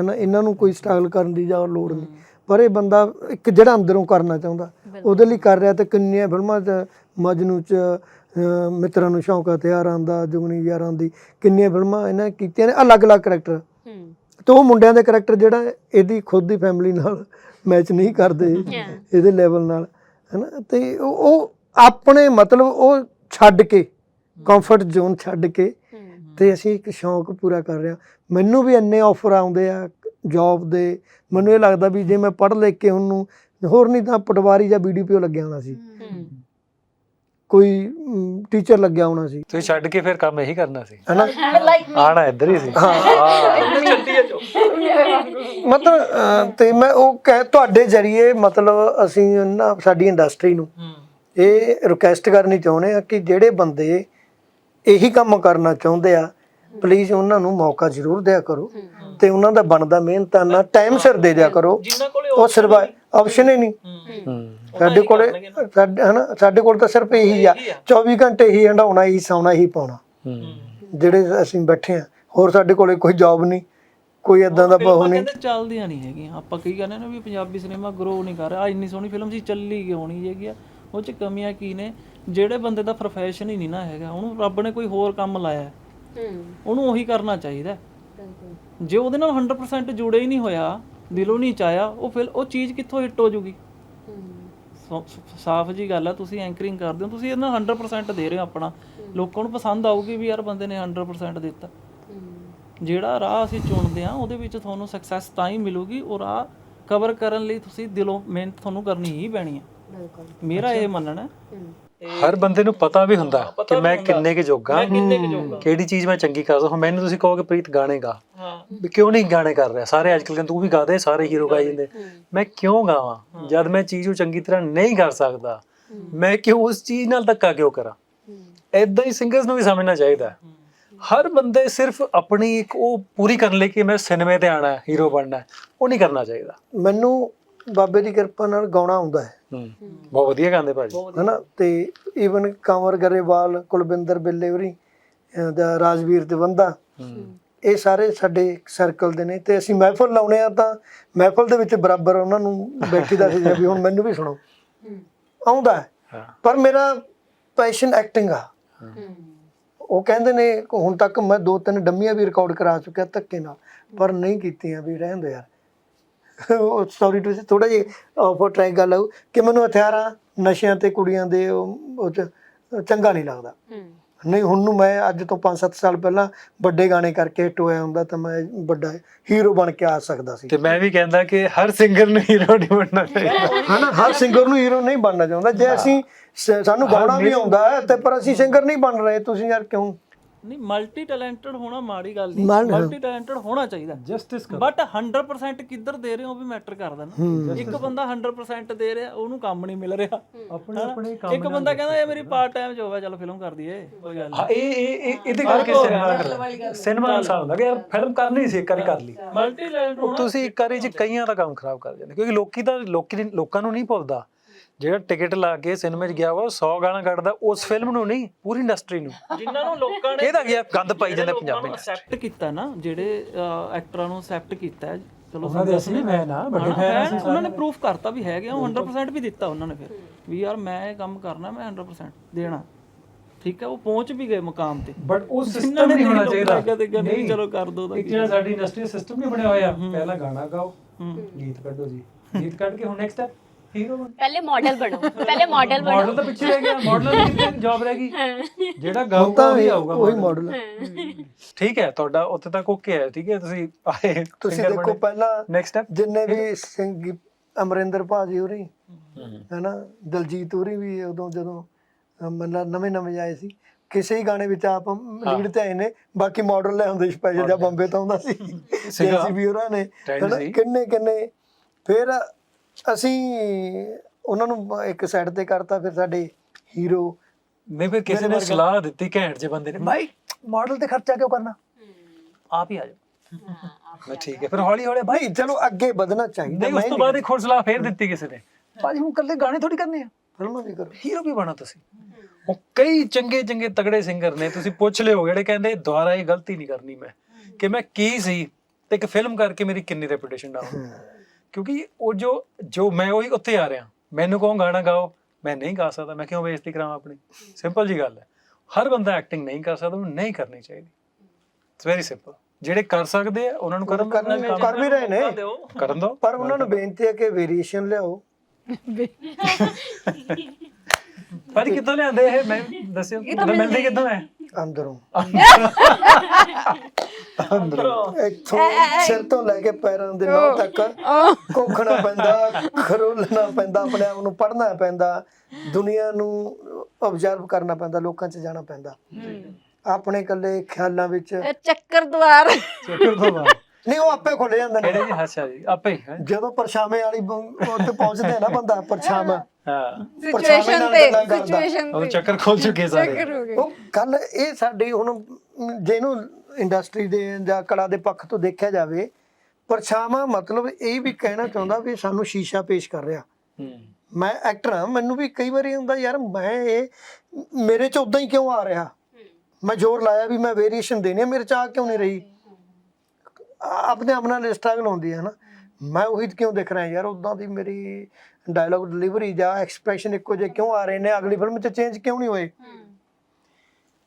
ਹਨਾ? ਇਹਨਾਂ ਨੂੰ ਕੋਈ ਸਟਰਗਲ ਕਰਨ ਦੀ ਜਾਂ ਲੋੜ ਨਹੀਂ। ਪਰ ਇਹ ਬੰਦਾ ਇੱਕ ਜਿਹੜਾ ਅੰਦਰੋਂ ਕਰਨਾ ਚਾਹੁੰਦਾ ਉਹਦੇ ਲਈ ਕਰ ਰਿਹਾ ਤੇ ਕਿੰਨੀਆਂ ਫਿਲਮਾਂ 'ਚ ਮਜਨੂ 'ਚ ਮਿੱਤਰਾਂ ਨੂੰ ਸ਼ੌਂਕ ਹਥਿਆਰਾਂ ਦਾ ਜੁਗਨੀ ਯਾਰਾਂ ਦੀ ਕਿੰਨੀਆਂ ਫਿਲਮਾਂ ਇਹਨਾਂ ਕੀਤੀਆਂ ਨੇ ਅਲੱਗ-ਅਲੱਗ ਕਰੈਕਟਰ ਹੂੰ। ਤੇ ਉਹ ਮੁੰਡਿਆਂ ਦੇ ਕਰੈਕਟਰ ਜਿਹੜਾ ਇਹਦੀ ਖੁਦ ਦੀ ਫੈਮਿਲੀ ਨਾਲ ਮੈਚ ਨਹੀਂ ਕਰਦੇ ਇਹਦੇ ਲੈਵਲ ਨਾਲ ਹੈਨਾ? ਤੇ ਉਹ ਆਪਣੇ ਮਤਲਬ ਉਹ ਛੱਡ ਕੇ ਕੰਫਰਟ ਜ਼ੋਨ ਛੱਡ ਕੇ ਤੇ ਅਸੀਂ ਇੱਕ ਸ਼ੌਂਕ ਪੂਰਾ ਕਰ ਰਹੇ ਹਾਂ। ਮੈਨੂੰ ਵੀ ਇੰਨੇ ਆਫਰ ਆਉਂਦੇ ਆ ਜੌਬ ਦੇ ਮੈਨੂੰ ਇਹ ਲੱਗਦਾ ਵੀ ਜੇ ਮੈਂ ਪੜ੍ਹ ਲਿਖ ਕੇ ਉਹਨੂੰ ਹੋਰ ਨਹੀਂ ਤਾਂ ਪਟਵਾਰੀ ਜਾਂ ਬੀਡੀਪੀਓ ਲੱਗਿਆ ਹੋਣਾ ਸੀ। ਕੋਈ ਟੀਚਰ ਲੱਗਿਆ ਹੋਣਾ ਸੀ। ਤੁਸੀਂ ਛੱਡ ਕੇ ਫਿਰ ਕੰਮ ਇਹੀ ਕਰਨਾ ਸੀ। ਹੈਨਾ? ਆਣਾ ਇੱਧਰ ਹੀ ਸੀ। ਮਤਲਬ ਅਹ, ਤੇ ਮੈਂ ਉਹ ਕਹਿ ਤੁਹਾਡੇ ਜਰੀਏ ਮਤਲਬ ਅਸੀਂ ਨਾ ਸਾਡੀ ਇੰਡਸਟਰੀ ਨੂੰ ਹੂੰ। ਇਹ ਰਿਕੁਐਸਟ ਕਰਨੀ ਚਾਹੁੰਦੇ ਆ ਕਿ ਜਿਹੜੇ ਬੰਦੇ ਇਹੀ ਕੰਮ ਕਰਨਾ ਚਾਹੁੰਦੇ ਆ ਪਲੀਜ਼ ਉਹਨਾਂ ਨੂੰ ਮੌਕਾ ਜ਼ਰੂਰ ਦਿਆ ਕਰੋ ਤੇ ਉਹਨਾਂ ਦਾ ਬਣਦਾ ਮਿਹਨਤਾਨਾ ਟਾਈਮ ਸਿਰ ਦੇ ਦਿਆ ਕਰੋ। ਉਹ ਸਰਵਾਈ ਆਪਸ਼ਨ ਹੀ ਨਹੀਂ। ਹੂੰ। ਹੂੰ। ਸਾਡੇ ਕੋਲੇ ਸਾਡੇ ਹਨਾ ਸਾਡੇ ਕੋਲ ਤਾਂ ਸਿਰਫ ਇਹੀ ਆ। 24 ਘੰਟੇ ਹੀ ਹੰਡਾਉਣਾ ਹੀ ਸੌਣਾ ਹੀ ਪਾਉਣਾ। ਹੂੰ। ਜਿਹੜੇ ਅਸੀਂ ਬੈਠੇ ਆ ਹੋਰ ਸਾਡੇ ਕੋਲੇ ਕੋਈ ਜੌਬ ਨਹੀਂ ਕੋਈ ਇਦਾਂ ਦਾ ਬਹੁ ਨਹੀਂ। ਕਹਿੰਦੇ ਚੱਲਦੀਆਂ ਨਹੀਂ ਹੈਗੀਆਂ। ਆਪਾਂ ਕੀ ਕਹਿੰਦੇ ਨੇ ਵੀ ਪੰਜਾਬੀ ਸਿਨੇਮਾ ਗਰੋ ਨਹੀਂ ਕਰ ਰਿਹਾ। ਆ ਇੰਨੀ ਸੋਹਣੀ ਫਿਲਮ ਸੀ ਚੱਲੀ ਕਿਉਂ ਨਹੀਂ ਹੈਗੀ ਆ? ਉਹ ਚ ਕਮੀਆਂ ਕੀ ਨੇ? ਜਿਹੜੇ ਬੰਦੇ ਦਾ ਪ੍ਰੋਫੈਸ਼ਨ ਹੀ ਨਹੀਂ ਨਾ ਹੈਗਾ ਉਹਨੂੰ ਰੱਬ ਨੇ ਕੋਈ ਹੋਰ ਕੰਮ ਲਾਇਆ। ਹੈ, ਉਹਨੂੰ ਉਹੀ ਕਰਨਾ ਚਾਹੀਦਾ। ਜੇ ਉਹਦੇ ਨਾਲ 100% ਜੁੜੇ ਹੀ ਨਹੀਂ ਹੋਇਆ ਦਿਲੋਂ ਨਹੀਂ ਚਾਹਿਆ ਉਹ ਫਿਰ ਉਹ ਚੀਜ਼ ਕਿੱਥੋਂ ਹਿੱਟ ਹੋ ਜੂਗੀ? ਸਾਫ਼ ਜੀ ਗੱਲ ਆ ਤੁਸੀਂ ਐਂਕਰਿੰਗ ਕਰਦੇ ਹੋ ਤੁਸੀਂ ਇਹਨਾਂ 100% ਦੇ ਰਹੇ ਹੋ ਆਪਣਾ। ਲੋਕਾਂ ਨੂੰ ਪਸੰਦ ਆਊਗੀ ਵੀ ਯਾਰ ਬੰਦੇ ਨੇ 100% ਦਿੱਤਾ। ਜਿਹੜਾ ਰਾਹ ਅਸੀਂ ਚੁਣਦੇ ਆ ਉਹਦੇ ਵਿੱਚ ਤੁਹਾਨੂੰ ਸਕਸੈਸ ਤਾਂ ਹੀ ਮਿਲੂਗੀ ਉਹ ਰਾਹ ਕਵਰ ਕਰਨ ਲਈ ਤੁਸੀਂ ਦਿਲੋਂ ਮਿਹਨਤ ਤੁਹਾਨੂੰ ਕਰਨੀ ਹੀ ਪੈਣੀ ਹੈ। ਬਿਲਕੁਲ। ਮੇਰਾ ਇਹ ਮੰਨਣਾ ਹੂੰ। ਹਰ ਬੰਦੇ ਨੂੰ ਪਤਾ ਵੀ ਹੁੰਦਾ ਕਿ ਮੈਂ। ਕਿੰਨੇ ਕੁ ਜੋਗਾ ਕਿਹੜੀ ਚੀਜ਼ ਮੈਂ ਚੰਗੀ ਕਰ ਸਕਦਾ ਹੁਣ ਮੈਨੂੰ ਤੁਸੀਂ ਕਹੋਗੇ ਪ੍ਰੀਤ ਗਾਣੇ ਗਾ। ਹਾਂ। ਵੀ ਕਿਉਂ ਨਹੀਂ ਗਾਣੇ ਕਰ ਰਿਹਾ? ਸਾਰੇ ਅੱਜ ਕੱਲ੍ਹ ਤੂੰ ਵੀ ਗਾ ਦੇ ਸਾਰੇ ਹੀਰੋ ਗਾਈ ਜਾਂਦੇ। ਮੈਂ ਕਿਉਂ ਗਾਵਾਂ? ਜਦ ਮੈਂ ਚੀਜ਼ ਨੂੰ ਚੰਗੀ ਤਰ੍ਹਾਂ ਨਹੀਂ ਕਰ ਸਕਦਾ ਮੈਂ ਕਿਉਂ ਉਸ ਚੀਜ਼ ਨਾਲ ਧੱਕਾ ਕਿਉਂ ਕਰਾਂ? ਐਦਾਂ ਹੀ ਸਿੰਗਰਸ ਨੂੰ ਵੀ ਸਮਝਣਾ ਚਾਹੀਦਾ। ਹਰ ਬੰਦੇ ਸਿਰਫ ਆਪਣੀ ਇੱਕ ਉਹ ਪੂਰੀ ਕਰਨ ਲਈ ਕਿ ਮੈਂ ਸਿਨੇਮੇ ਤੇ ਆਣਾ ਹੈ ਹੀਰੋ ਬਣਨਾ ਹੈ ਉਹ ਨਹੀਂ ਕਰਨਾ ਚਾਹੀਦਾ। ਮੈਨੂੰ ਬਾਬੇ ਦੀ ਕਿਰਪਾ ਨਾਲ ਗਾਉਣਾ ਆਉਂਦਾ ਹੈ। ਹੂੰ। ਬਹੁਤ ਵਧੀਆ ਗਾਉਂਦੇ ਭਾਜੀ। ਹਨਾ ਤੇ ਈਵਨ ਕੰਵਰ ਗਰੇਵਾਲ ਕੁਲਵਿੰਦਰ ਬਿੱਲੇ ਹੋਰੀ ਦਾ ਰਾਜਵੀਰ ਦਵੰਦਾ ਹੂੰ। ਇਹ ਸਾਰੇ ਸਾਡੇ ਸਰਕਲ ਦੇ ਨੇ ਤੇ ਅਸੀਂ ਮਹਿਫਲ ਲਾਉਣੇ ਆ ਤਾਂ ਮਹਿਫਲ ਦੇ ਵਿੱਚ ਬਰਾਬਰ ਉਹਨਾਂ ਨੂੰ ਬੈਠੀ ਦਾ ਸੀ ਵੀ ਹੁਣ ਮੈਨੂੰ ਵੀ ਸੁਣੋ। ਆਉਂਦਾ ਪਰ ਮੇਰਾ ਪੈਸ਼ਨ ਐਕਟਿੰਗ ਆ। ਉਹ ਕਹਿੰਦੇ ਨੇ ਹੁਣ ਤੱਕ ਮੈਂ ਦੋ ਤਿੰਨ ਡੰਮੀਆਂ ਵੀ ਰਿਕਾਰਡ ਕਰਾ ਚੁੱਕਿਆ ਧੱਕੇ ਨਾਲ ਪਰ ਨਹੀਂ ਕੀਤੀਆਂ ਵੀ ਰਹਿਣ ਦੋ ਯਾਰ। ਸੌਰੀ ਟੂ ਥੋੜਾ ਜਿਹਾ ਆਫਰ ਟਰੈਕ ਗੱਲ ਆਊ ਕਿ ਮੈਨੂੰ ਹਥਿਆਰਾਂ ਨਸ਼ਿਆਂ ਤੇ ਕੁੜੀਆਂ ਦੇ ਉਹ ਚੰਗਾ ਨਹੀਂ ਲੱਗਦਾ। ਨਹੀਂ ਹੁਣ ਨੂੰ ਮੈਂ ਅੱਜ ਤੋਂ 5-7 ਸਾਲ ਪਹਿਲਾਂ ਵੱਡੇ ਗਾਣੇ ਕਰਕੇ ਹਿੱਟ ਹੋਇਆ ਹੁੰਦਾ ਤਾਂ ਮੈਂ ਵੱਡਾ ਹੀਰੋ ਬਣ ਕੇ ਆ ਸਕਦਾ ਸੀ। ਤੇ ਮੈਂ ਵੀ ਕਹਿੰਦਾ ਕਿ ਹਰ ਸਿੰਗਰ ਨੂੰ ਹੀਰੋ ਨਹੀਂ ਬਣਨਾ ਚਾਹੀਦਾ। ਹਨਾ ਹਰ ਸਿੰਗਰ ਨੂੰ ਹੀਰੋ ਨਹੀਂ ਬਣਨਾ ਚਾਹੁੰਦਾ। ਜੇ ਅਸੀਂ ਸਾਨੂੰ ਗਾਉਣਾ ਵੀ ਆਉਂਦਾ ਤੇ ਪਰ ਅਸੀਂ ਸਿੰਗਰ ਨਹੀਂ ਬਣ ਰਹੇ। ਤੁਸੀਂ ਯਾਰ ਕਿਉਂ ਨਹੀਂ ਮਲਟੀ ਟੈਲੈਂਟਡ ਹੋਣਾ ਮਾੜੀ ਗੱਲ ਨਹੀਂ। ਮਲ- ਮਲਟੀ ਟੈਲੈਂਟਡ ਹੋਣਾ ਚਾਹੀਦਾ। ਜਸਟਿਸ ਬਟ 100% ਕਿੱਧਰ ਦੇ ਰਹੇ ਹੋ ਉਹ ਵੀ ਮੈਟਰ ਕਰਦਾ ਨਾ। ਇੱਕ ਬੰਦਾ 100% ਦੇ ਰਿਹਾ ਉਹਨੂੰ ਕੰਮ ਨਹੀਂ ਮਿਲ ਰਿਹਾ। ਆਪਣੇ ਹਨਾ? ਆਪਣੇ ਕੰਮ ਇੱਕ ਬੰਦਾ ਕਹਿੰਦਾ ਇਹ ਮੇਰੀ ਪਾਰਟ ਟਾਈਮ ਜੋਬ ਹੈ ਚਲੋ ਫਿਲਮ ਕਰ ਦਈਏ। ਕੋਈ ਗੱਲ ਹਾਂ ਇਹ ਇਹ ਇਹ- ਇਹਦੇ ਕਰਕੇ ਸਿਨੇਮਾ ਸਿਨੇਮਾ ਦਾ ਹਿਸਾਬ ਹੁੰਦਾ ਕਿ ਯਾਰ ਫਿਲਮ ਕਰਨੀ ਸੀ ਇੱਕ ਵਾਰੀ ਕਰ ਲਈ। ਮਲਟੀ ਟੈਲੈਂਟ ਉਹ ਤੁਸੀਂ ਇੱਕ ਵਾਰੀ ਚ ਕਈਆਂ ਦਾ ਕੰਮ ਖਰਾਬ ਕਰ ਜਾਂਦੇ ਕਿਉਂਕਿ ਲੋਕੀ ਤਾਂ ਲੋਕੀ ਨਹੀਂ- ਲੋਕਾਂ ਨੂੰ ਨਹੀਂ ਭੁੱਲਦਾ। ਜਿਹੜਾ ਟਿਕਟ ਲਾ ਕੇ ਸਿਨੇਮੇ 'ਚ ਗਿਆ ਵਾ 100 ਗਾਣਾ ਕੱਢਦਾ ਉਸ ਫਿਲਮ ਨੂੰ ਨਹੀਂ ਪੂਰੀ ਇੰਡਸਟਰੀ ਨੂੰ। ਜਿਨ੍ਹਾਂ ਨੂੰ ਲੋਕਾਂ ਨੇ ਇਹਦਾ ਕੀ ਆ, ਗੰਦ ਪਾਈ ਜਾਂਦੇ ਪੰਜਾਬੀ ਅਸੈਪਟ ਕੀਤਾ ਨਾ ਜਿਹੜੇ ਐਕਟਰਾਂ ਨੂੰ ਅਸੈਪਟ ਕੀਤਾ ਹੈ, ਚਲੋ ਉਹਨਾਂ ਦੇ ਅਸੀਂ ਮੈਂ ਨਾ ਵੱਡੇ ਹਾਂ, fan, ਉਹਨਾਂ ਨੇ ਪ੍ਰੂਫ ਕਰਤਾ ਵੀ ਹੈਗੇ ਉਹ 100% ਵੀ ਦਿੱਤਾ ਉਹਨਾਂ ਨੇ ਫਿਰ ਵੀ ਯਾਰ ਮੈਂ ਇਹ ਕੰਮ ਕਰਨਾ ਮੈਂ 100% ਦੇਣਾ। ਠੀਕ ਹੈ ਉਹ ਪਹੁੰਚ ਵੀ ਗਏ ਮੁਕਾਮ ਤੇ। ਬਟ ਉਹ ਸਿਸਟਮ ਨਹੀਂ ਹੋਣਾ ਚਾਹੀਦਾ। ਨਹੀਂ। ਚਲੋ ਕਰ ਦੋ ਤਾਂ ਇੱਕ ਜਿਹੜਾ ਸਾਡੀ ਇੰਡਸਟਰੀ ਸਿਸਟਮ ਨਹੀਂ ਬਣਿਆ ਹੋਇਆ ਪਹਿਲਾਂ ਗਾਣਾ ਗਾਓ ਗੀਤ ਕੱਢੋ ਜੀ। ਗੀਤ ਕੱਢ ਕੇ ਹੁਣ ਨੈਕਸਟ ਸਟੈਪ ਪਹਿਲੇ ਮਾਡਲ ਬਣੋ ਪਹਿਲੇ ਮਾਡਲ ਬਣੋ। ਮਾਡਲ ਤਾਂ ਪਿੱਛੇ ਰਹਿ ਗਿਆ ਮਾਡਲ ਦੀ ਜੌਬ ਰਹਿ ਗਈ। ਜਿਹੜਾ ਗਾਊਗਾ ਤਾਂ ਉਹੀ ਆਊਗਾ ਉਹੀ। ਮਾਡਲ ਠੀਕ ਹੈ ਤੁਹਾਡਾ ਉੱਥੇ ਤੱਕ ਓਕੇ ਹੈ ਠੀਕ ਹੈ ਤੁਸੀਂ ਆਏ ਤੁਸੀਂ ਦੇਖੋ ਪਹਿਲਾਂ ਨੈਕਸਟ ਸਟੈਪ ਜਿੰਨੇ ਵੀ ਸਿੰਘ ਅਮਰਿੰਦਰ ਭਾਜੀ ਹੋਰੀ ਹੈਨਾ ਦਲਜੀਤ ਹੋਰੀ ਵੀ ਉਦੋਂ ਜਦੋਂ ਮਤਲਬ ਨਵੇਂ ਨਵੇਂ ਆਏ ਸੀ ਕਿਸੇ ਹੀ ਗਾਣੇ ਵਿੱਚ ਆਪ ਲੀਡ ਤੇ ਆਏ ਨੇ ਬਾਕੀ ਮਾਡਲ ਲੈ ਹੁੰਦੇ ਸਪੈਸ਼ਲ ਜਾਂ ਬੰਬੇ ਤੋਂ ਹੁੰਦਾ ਸੀ। ਸੀਗਾ। ਵੀ ਹੋਰਾਂ ਨੇ। ਕਿੰਨੇ ਕਿੰਨੇ ਫਿਰ ਅਸੀਂ ਉਹਨਾਂ ਨੂੰ ਇੱਕ ਸਾਈਡ ਤੇ ਕਰਤਾ ਫਿਰ ਸਾਡੇ ਹੀਰੋ ਨਹੀਂ ਫਿਰ ਕਿਸੇ ਨੇ ਸਲਾਹ ਦਿੱਤੀ ਘੈਂਟ ਜੇ ਬੰਦੇ ਨੇ। ਭਾਈ ਮਾਡਲ ਤੇ ਖਰਚਾ ਕਿਉਂ ਕਰਨਾ? ਆਪ ਹੀ ਆ ਜਾਓ। ਮੈਂ ਠੀਕ ਹੈ। ਫਿਰ ਹੌਲੀ ਹੌਲੀ ਭਾਈ ਚਲੋ ਅੱਗੇ ਵਧਣਾ ਚਾਹੀਦਾ ਨਹੀਂ ਉਸ ਤੋਂ ਬਾਅਦ ਇੱਕ ਹੋਰ ਸਲਾਹ ਫੇਰ ਦਿੱਤੀ ਕਿਸੇ ਨੇ। ਭਾਜੀ ਹੁਣ ਕੱਲੇ ਗਾਣੇ ਥੋੜੀ ਕਰਨੇ ਆ? ਫਿਲਮਾਂ ਵੀ ਕਰੋ। ਹੀਰੋ ਵੀ ਬਣਾ ਤੁਸੀਂ। ਉਹ ਕਈ ਚੰਗੇ ਚੰਗੇ ਤਗੜੇ ਸਿੰਗਰ ਨੇ ਤੁਸੀਂ ਪੁੱਛ ਲਿਓ ਜਿਹੜੇ ਕਹਿੰਦੇ ਦੁਬਾਰਾ ਇਹ ਗਲਤੀ ਨਹੀਂ ਕਰਨੀ ਮੈਂ। ਕਿ ਮੈਂ ਕੀ ਸੀ ਤੇ ਇੱਕ ਫਿਲਮ ਕਰਕੇ ਮੇਰੀ ਕਿੰਨੀ ਰੈਪੂਟੇਸ਼ਨ ਡਾਊਨ ਕਿਉਂਕਿ ਉਹ ਜੋ ਜੋ ਮੈਂ ਉਹੀ ਉੱਥੇ ਆ ਰਿਹਾ। ਮੈਨੂੰ ਕਹੋ ਗਾਣਾ ਗਾਓ ਮੈਂ ਨਹੀਂ ਗਾ ਸਕਦਾ ਮੈਂ ਕਿਉਂ ਬੇਇੱਜ਼ਤੀ ਕਰਾਵਾਂ ਆਪਣੀ? ਸਿੰਪਲ ਜੀ ਗੱਲ ਹੈ। ਹਰ ਬੰਦਾ ਐਕਟਿੰਗ ਨਹੀਂ ਕਰ ਸਕਦਾ ਉਹਨੂੰ ਨਹੀਂ ਕਰਨੀ ਚਾਹੀਦੀ। ਇਟਸ ਵੈਰੀ ਸਿੰਪਲ ਜਿਹੜੇ ਕਰ ਸਕਦੇ ਆ ਉਹਨਾਂ ਨੂੰ ਕਰਨ ਕਰਨ ਕਰ ਵੀ ਰਹੇ ਨੇ। ਕਰਨ ਦੋ ਪਰ ਉਹਨਾਂ ਨੂੰ ਬੇਨਤੀ ਹੈ ਕਿ ਵੇਰੀਏਸ਼ਨ ਲਿਆਓ। [LAUGHS] ਪਰ ਕਿੱਥੋਂ ਲਿਆਂਦੇ ਇਹ? ਮੈਂ ਦੱਸਿਓ। ਮਿਲਦੇ ਕਿੱਥੋਂ ਹੈ? ਅੰਦਰੋਂ। ਇੱਥੋਂ ਸਿਰ ਤੋਂ ਲੈ ਕੇ ਪੈਰਾਂ ਦੇ ਨੌ ਤੱਕ ਕੋਖਣਾ ਪੈਂਦਾ ਖਰੋਲਣਾ ਪੈਂਦਾ ਆਪਣੇ ਆਪ ਨੂੰ ਪੜ੍ਹਨਾ ਪੈਂਦਾ ਦੁਨੀਆ ਨੂੰ ਆਬਜ਼ਰਵ ਕਰਨਾ ਪੈਂਦਾ ਲੋਕਾਂ 'ਚ ਜਾਣਾ ਪੈਂਦਾ। ਆਪਣੇ ਇਕੱਲੇ ਖਿਆਲਾਂ ਵਿੱਚ ਇਹ ਚੱਕਰ ਦੁਆਰ ਚੱਕਰ ਬਾਅਦ ਨਹੀਂ ਉਹ ਆਪੇ ਖੁੱਲ ਜਾਂਦੇ ਨੇ। ਕਿਹੜੇ ਜੀ ਅੱਛਾ ਜੀ? ਆਪੇ? ਜਦੋਂ ਪਰਛਾਵੇਂ ਵਾਲੀ ਉੱਥੇ ਪਹੁੰਚਦੇ ਆ ਨਾ ਬੰਦਾ ਪਰਛਾਵਾਂ। ਹਾਂ। ਸਿਚੁਏਸ਼ਨ ਨਾਲ ਤੇ ਗੱਲਾਂ ਕਰਦਾ। ਸਿਚੁਏਸ਼ਨ ਉਹ ਤੇ। ਚੱਕਰ ਖੋਲ ਚੁੱਕੇ ਸਾਰੇ। ਚੱਕਰ ਹੋ ਗਏ। ਉਹ ਗੱਲ ਇਹ ਸਾਡੀ ਹੁਣ ਜਿਹਨੂੰ ਇੰਡਸਟਰੀ ਦੇ ਜਾਂ ਕਲਾ ਦੇ ਪੱਖ ਤੋਂ ਦੇਖਿਆ ਜਾਵੇ ਪਰਛਾਵਾਂ ਮਤਲਬ ਇਹ ਵੀ ਕਹਿਣਾ ਚਾਹੁੰਦਾ ਵੀ ਸਾਨੂੰ ਸ਼ੀਸ਼ਾ ਪੇਸ਼ ਕਰ ਰਿਹਾ। ਹੂੰ। ਮੈਂ ਐਕਟਰ ਹਾਂ ਮੈਨੂੰ ਵੀ ਕਈ ਵਾਰੀ ਹੁੰਦਾ ਯਾਰ ਮੈਂ ਇਹ ਮੇਰੇ ਚ ਉਦਾਂ ਹੀ ਕਿਉਂ ਆ ਰਿਹਾ? ਮੈਂ ਜ਼ੋਰ ਲਾਇਆ ਵੀ ਮੈਂ ਵੇਰੀਏਸ਼ਨ ਦੇਣੀ ਹੈ ਮੇਰੇ ਚ ਆ ਕਿਉਂ ਨਹੀਂ ਰਹੀ? ਆ- ਆਪਣੇ ਆਪ ਨਾਲ ਸਟਰਗਲ ਹੁੰਦੀ ਹੈ ਨਾ। ਮੈਂ ਉਹੀ ਕਿਉਂ ਦਿਖ ਰਿਹਾ ਯਾਰ ਉਦਾਂ ਦੀ ਮੇਰੀ ਡਾਇਲੌਗ ਡਿਲੀਵਰੀ ਜਾਂ ਐਕਸਪ੍ਰੈਸ਼ਨ ਇੱਕੋ ਜਿਹੇ ਕਿਉਂ ਆ ਰਹੇ ਨੇ? ਅਗਲੀ ਫਿਲਮ ਚ ਚੇਂਜ ਕਿਉਂ ਨਹੀਂ ਹੋਏ?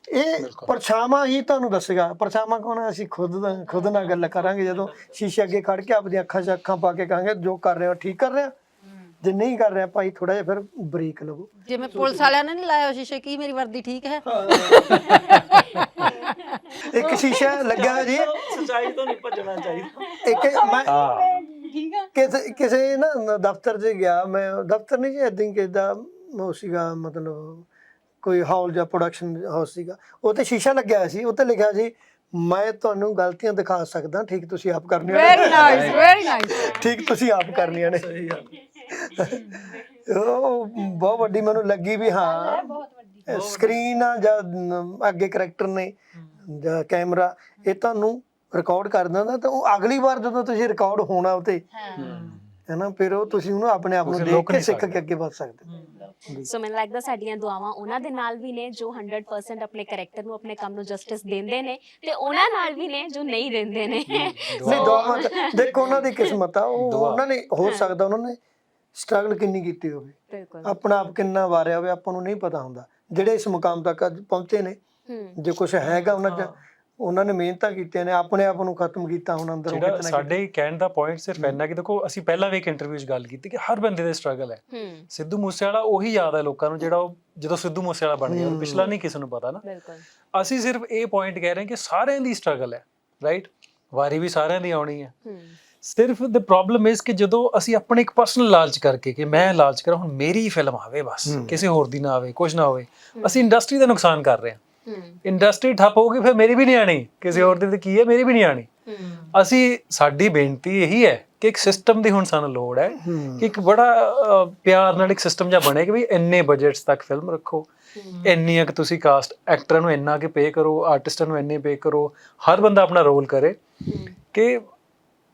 ਇਹ ਪਰਛਾਵਾਂ ਹੀ ਤੁਹਾਨੂੰ ਦੱਸੇਗਾ। ਪਰਛਾਵਾਂ ਕੌਣ ਹੈ ਅਸੀਂ ਖੁਦ ਦਾ ਖੁਦ ਨਾਲ ਗੱਲ ਕਰਾਂਗੇ। ਜਦੋਂ ਸ਼ੀਸ਼ੇ ਅੱਗੇ ਖੜ ਕੇ ਆਪਣੀਆਂ ਅੱਖਾਂ 'ਚ ਅੱਖਾਂ ਪਾ ਕੇ ਕਹਾਂਗੇ ਜੋ ਕਰ ਰਹੇ ਹੋ ਠੀਕ ਕਰ ਰਹੇ ਹੋ? ਜੇ ਨਹੀਂ ਕਰ ਰਿਹਾ ਭਾਈ ਥੋੜਾ ਜਿਹਾ ਫਿਰ ਬ੍ਰੇਕ ਲਵੋ। ਜਿਵੇਂ ਪੁਲਿਸ ਵਾਲਿਆਂ ਨੇ ਨਹੀਂ ਲਾਇਆ ਸ਼ੀਸ਼ੇ ਕੀ ਮੇਰੀ ਵਰਦੀ ਠੀਕ ਹੈ? ਇੱਕ ਸ਼ੀਸ਼ਾ ਲੱਗਿਆ ਹੋਇਆ ਜੀ। ਸਚਾਈ ਤੋਂ ਨਹੀਂ ਭੱਜਣਾ ਚਾਹੀਦਾ। ਇੱਕ ਮੈਂ ਕਿਸੇ ਕਿਸੇ ਨਾ ਦਫ਼ਤਰ 'ਚ ਗਿਆ ਮੈਂ ਦਫ਼ਤਰ ਨਹੀਂ ਜੀ ਇਦਾਂ ਕਿਦਾ ਉਹ ਸੀਗਾ ਮਤਲਬ ਕੋਈ ਹਾਲ ਜਾਂ ਪ੍ਰੋਡਕਸ਼ਨ ਹਾਊਸ ਸੀਗਾ। ਉਹ ਤੇ ਸ਼ੀਸ਼ਾ ਲੱਗਿਆ ਹੋਇਆ ਸੀ ਉਹ ਤੇ ਲਿਖਿਆ ਸੀ ਮੈਂ ਤੁਹਾਨੂੰ ਗਲਤੀਆਂ ਦਿਖਾ ਸਕਦਾ ਠੀਕ ਤੁਸੀਂ ਆਪ ਕਰਨੀਆਂ ਵੈਰੀ ਨਾਈਸ ਵੈਰੀ ਨਾਈਸ ਠੀਕ ਤੁਸੀਂ ਆਪ ਕਰਨੀਆਂ ਨੇ। ਸਹੀ ਗੱਲ। ਉਹ ਬਹੁਤ ਵੱਡੀ ਮੈਨੂੰ ਲੱਗੀ ਵੀ ਹਾਂ ਸਕਰੀਨ ਆ ਜਾਂ ਨ- ਅੱਗੇ ਕਰੈਕਟਰ ਨੇ ਜਾਂ ਕੈਮਰਾ ਇਹ ਤੁਹਾਨੂੰ ਰਿਕਾਰਡ ਕਰ ਦਿੰਦਾ ਤਾਂ ਉਹ ਅਗਲੀ ਵਾਰ ਜਦੋਂ ਤੁਸੀਂ ਰਿਕਾਰਡ ਹੋਣਾ ਉਤੇ ਹੈਨਾ ਫਿਰ ਉਹ ਤੁਸੀਂ ਉਹਨੂੰ ਆਪਣੇ ਆਪ ਨੂੰ ਦੇਖ ਕੇ ਸਿੱਖ। ਕੇ ਅੱਗੇ ਵਧ ਸਕਦੇ ਹੋ। ਸੋ ਮੈਨੂੰ ਲੱਗਦਾ ਸਾਡੀਆਂ ਦੁਆਵਾਂ ਉਹਨਾਂ ਦੇ ਨਾਲ ਵੀ ਨੇ ਜੋ 100% ਆਪਣੇ ਕੈਰੈਕਟਰ ਨੂੰ ਆਪਣੇ ਕੰਮ ਨੂੰ ਜਸਟਿਸ ਦਿੰਦੇ ਨੇ ਤੇ ਉਹਨਾਂ ਨਾਲ ਵੀ ਨੇ ਜੋ ਨਹੀਂ ਦਿੰਦੇ ਨੇ। ਨਹੀਂ ਦੁਆਵਾਂ ਦੇਖੋ ਉਹਨਾਂ ਦੀ ਕਿਸਮਤ ਆ ਉਹ। ਉਹਨਾਂ ਨੇ ਹੋ ਸਕਦਾ ਉਹਨਾਂ ਨੇ ਸਟਰਗਲ ਕਿੰਨੀ ਕੀਤੀ ਹੋਵੇ। ਬਿਲਕੁਲ। ਆਪਣਾ ਆਪ ਕਿੰਨਾ ਵਾਰਿਆ ਹੋਵੇ ਆਪਾਂ ਨੂੰ ਨਹੀਂ ਪਤਾ ਹੁੰਦਾ। ਜਿਹੜੇ ਇਸ ਮੁਕਾਮ ਤੱਕ ਪਹੁੰਚੇ ਨੇ ਹੂੰ। ਜੇ ਕੁਝ ਹੈਗਾ ਉਹਨਾਂ ਚ ਉਹਨਾਂ ਨੇ ਮਿਹਨਤਾਂ ਕੀਤੀਆਂ ਨੇ ਆਪਣੇ ਆਪ ਨੂੰ ਖਤਮ ਕੀਤਾ ਹੁਣ ਅੰਦਰੋਂ ਜਿਹੜਾ ਕਿਤੇ ਨਾ ਕਿਤੇ। ਸਾਡੇ ਕਹਿਣ ਦਾ ਪੁਆਇੰਟ ਸਿਰਫ ਇੰਨਾ ਕਿ ਦੇਖੋ ਅਸੀਂ ਪਹਿਲਾਂ ਵੀ ਇੱਕ ਇੰਟਰਵਿਊ 'ਚ ਗੱਲ ਕੀਤੀ ਕਿ ਹਰ ਬੰਦੇ ਦੇ ਸਟਰਗਲ ਹੈ। ਸਿੱਧੂ ਮੂਸੇਵਾਲਾ ਉਹੀ ਯਾਦ ਹੈ ਲੋਕਾਂ ਨੂੰ ਜਿਹੜਾ ਉਹ ਜਦੋਂ ਸਿੱਧੂ ਮੂਸੇਵਾਲਾ ਬਣ ਗਿਆ। ਪਿਛਲਾ ਨਹੀਂ ਕਿਸੇ ਨੂੰ ਪਤਾ ਨਾ। ਬਿਲਕੁਲ। ਅਸੀਂ ਸਿਰਫ ਇਹ ਪੁਆਇੰਟ ਕਹਿ ਰਹੇ ਹਾਂ ਕਿ ਸਾਰਿਆਂ ਦੀ ਸਟਰਗਲ ਹੈ ਰਾਈਟ ਵਾਰੀ ਵੀ ਸਾਰਿਆਂ ਦੀ ਆਉਣੀ ਹੈ। ਸਿਰਫ ਦ ਪ੍ਰੋਬਲਮ ਇਜ਼ ਕਿ ਜਦੋਂ ਅਸੀਂ ਆਪਣੇ ਇੱਕ ਪਰਸਨਲ ਲਾਲਚ ਕਰਕੇ ਕਿ ਮੈਂ ਲਾਲਚ ਕਰਾਂ ਹੁਣ ਮੇਰੀ ਫਿਲਮ ਆਵੇ ਬਸ। ਕਿਸੇ ਹੋਰ ਦੀ ਨਾ ਆਵੇ ਕੁਝ ਨਾ ਹੋਵੇ ਅਸੀਂ ਇੰਡਸਟਰੀ ਦਾ ਨੁਕਸਾਨ ਕਰ ਰਹੇ ਹੂੰ। ਇੰਡਸਟਰੀ ਠੱਪ ਹੋਊਗੀ ਫਿਰ ਮੇਰੀ ਵੀ ਨਹੀਂ ਆਣੀ। ਕਿਸੇ ਹੋਰ ਦੀ ਤਾਂ ਕੀ ਹੈ ਮੇਰੀ ਵੀ ਨਹੀਂ ਆਣੀ। ਹੂੰ। ਅਸੀਂ ਸਾਡੀ ਬੇਨਤੀ ਇਹੀ ਹੈ ਕਿ ਇੱਕ ਸਿਸਟਮ ਦੀ ਹੁਣ ਸਾਨੂੰ ਲੋੜ ਹੈ ਹੂੰ। ਕਿ ਇੱਕ ਬੜਾ ਪਿਆਰ ਨਾਲ ਇੱਕ ਸਿਸਟਮ ਜਿਹਾ ਬਣੇ ਕਿ ਵੀ ਇੰਨੇ ਬਜਟਸ ਤੱਕ ਫਿਲਮ ਰੱਖੋ। ਇੰਨੀਆਂ ਕਿ ਤੁਸੀਂ ਕਾਸਟ ਐਕਟਰਾਂ ਨੂੰ ਇੰਨਾ ਕਿ ਪੇ ਕਰੋ ਆਰਟਿਸਟਾਂ ਨੂੰ ਇੰਨੇ ਪੇ ਕਰੋ ਹਰ ਬੰਦਾ ਆਪਣਾ ਰੋਲ ਕਰੇ। ਕਿ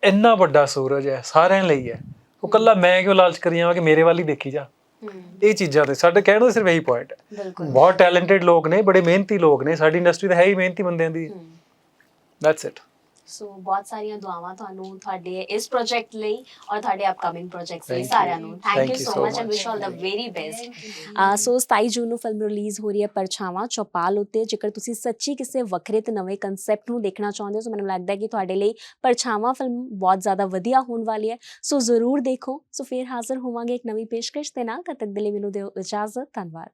ਇੰਨਾ ਵੱਡਾ ਸੂਰਜ ਹੈ ਸਾਰਿਆਂ ਲਈ ਹੈ। ਉਹ ਕੱਲਾ ਮੈਂ ਕਿਉਂ ਲਾਲਚ ਕਰੀ ਜਾਵਾਂ ਕਿ ਮੇਰੇ ਵੱਲ ਹੀ ਦੇਖੀ ਜਾ? ਹੂੰ ਇਹ ਚੀਜ਼ਾਂ ਤੇ ਸਾਡੇ ਕਹਿਣ ਦਾ ਸਿਰਫ ਇਹੀ ਪੁਆਇੰਟ ਹੈ। ਬਹੁਤ ਟੈਲੈਂਟਡ ਲੋਕ ਨੇ ਬੜੇ ਮਿਹਨਤੀ ਲੋਕ ਨੇ ਸਾਡੀ ਇੰਡਸਟਰੀ ਤਾਂ ਹੈ ਹੀ ਮਿਹਨਤੀ ਬੰਦਿਆਂ ਦੀ। ਦੈਟਸ ਇਟ ਸੋ ਬਹੁਤ ਸਾਰੀਆਂ ਦੁਆਵਾਂ ਤੁਹਾਨੂੰ ਤੁਹਾਡੇ ਇਸ ਪ੍ਰੋਜੈਕਟ ਲਈ ਔਰ ਤੁਹਾਡੇ ਅਪਕਮਿੰਗ ਪ੍ਰੋਜੈਕਟਸ ਲਈ. ਸਾਰਿਆਂ ਨੂੰ। Thank you so so much and. Wish all the very best so 27 June ਨੂੰ ਫਿਲਮ ਰਿਲੀਜ਼ ਹੋ ਰਹੀ ਹੈ ਪਰਛਾਵਾਂ ਚੌਪਾਲ ਉੱਤੇ। ਜੇਕਰ ਤੁਸੀਂ ਸੱਚੀ ਕਿਸੇ ਵੱਖਰੇ ਤੇ ਨਵੇਂ ਕਨਸੈਪਟ ਨੂੰ ਦੇਖਣਾ ਚਾਹੁੰਦੇ ਹੋ ਸੋ ਮੈਨੂੰ ਲੱਗਦਾ ਹੈ ਕਿ ਤੁਹਾਡੇ ਲਈ ਪਰਛਾਵਾਂ ਫਿਲਮ ਬਹੁਤ ਜ਼ਿਆਦਾ ਵਧੀਆ ਹੋਣ ਵਾਲੀ ਹੈ। ਸੋ ਜ਼ਰੂਰ ਦੇਖੋ। ਸੋ ਫਿਰ ਹਾਜ਼ਰ ਹੋਵਾਂਗੇ ਇੱਕ ਨਵੀਂ ਪੇਸ਼ਕਸ਼ ਦੇ ਨਾਲ। ਤਦ ਤੱਕ ਦੇ ਲਈ ਮੈਨੂੰ ਦਿਓ ਇਜਾਜ਼ਤ। ਧੰਨਵਾਦ।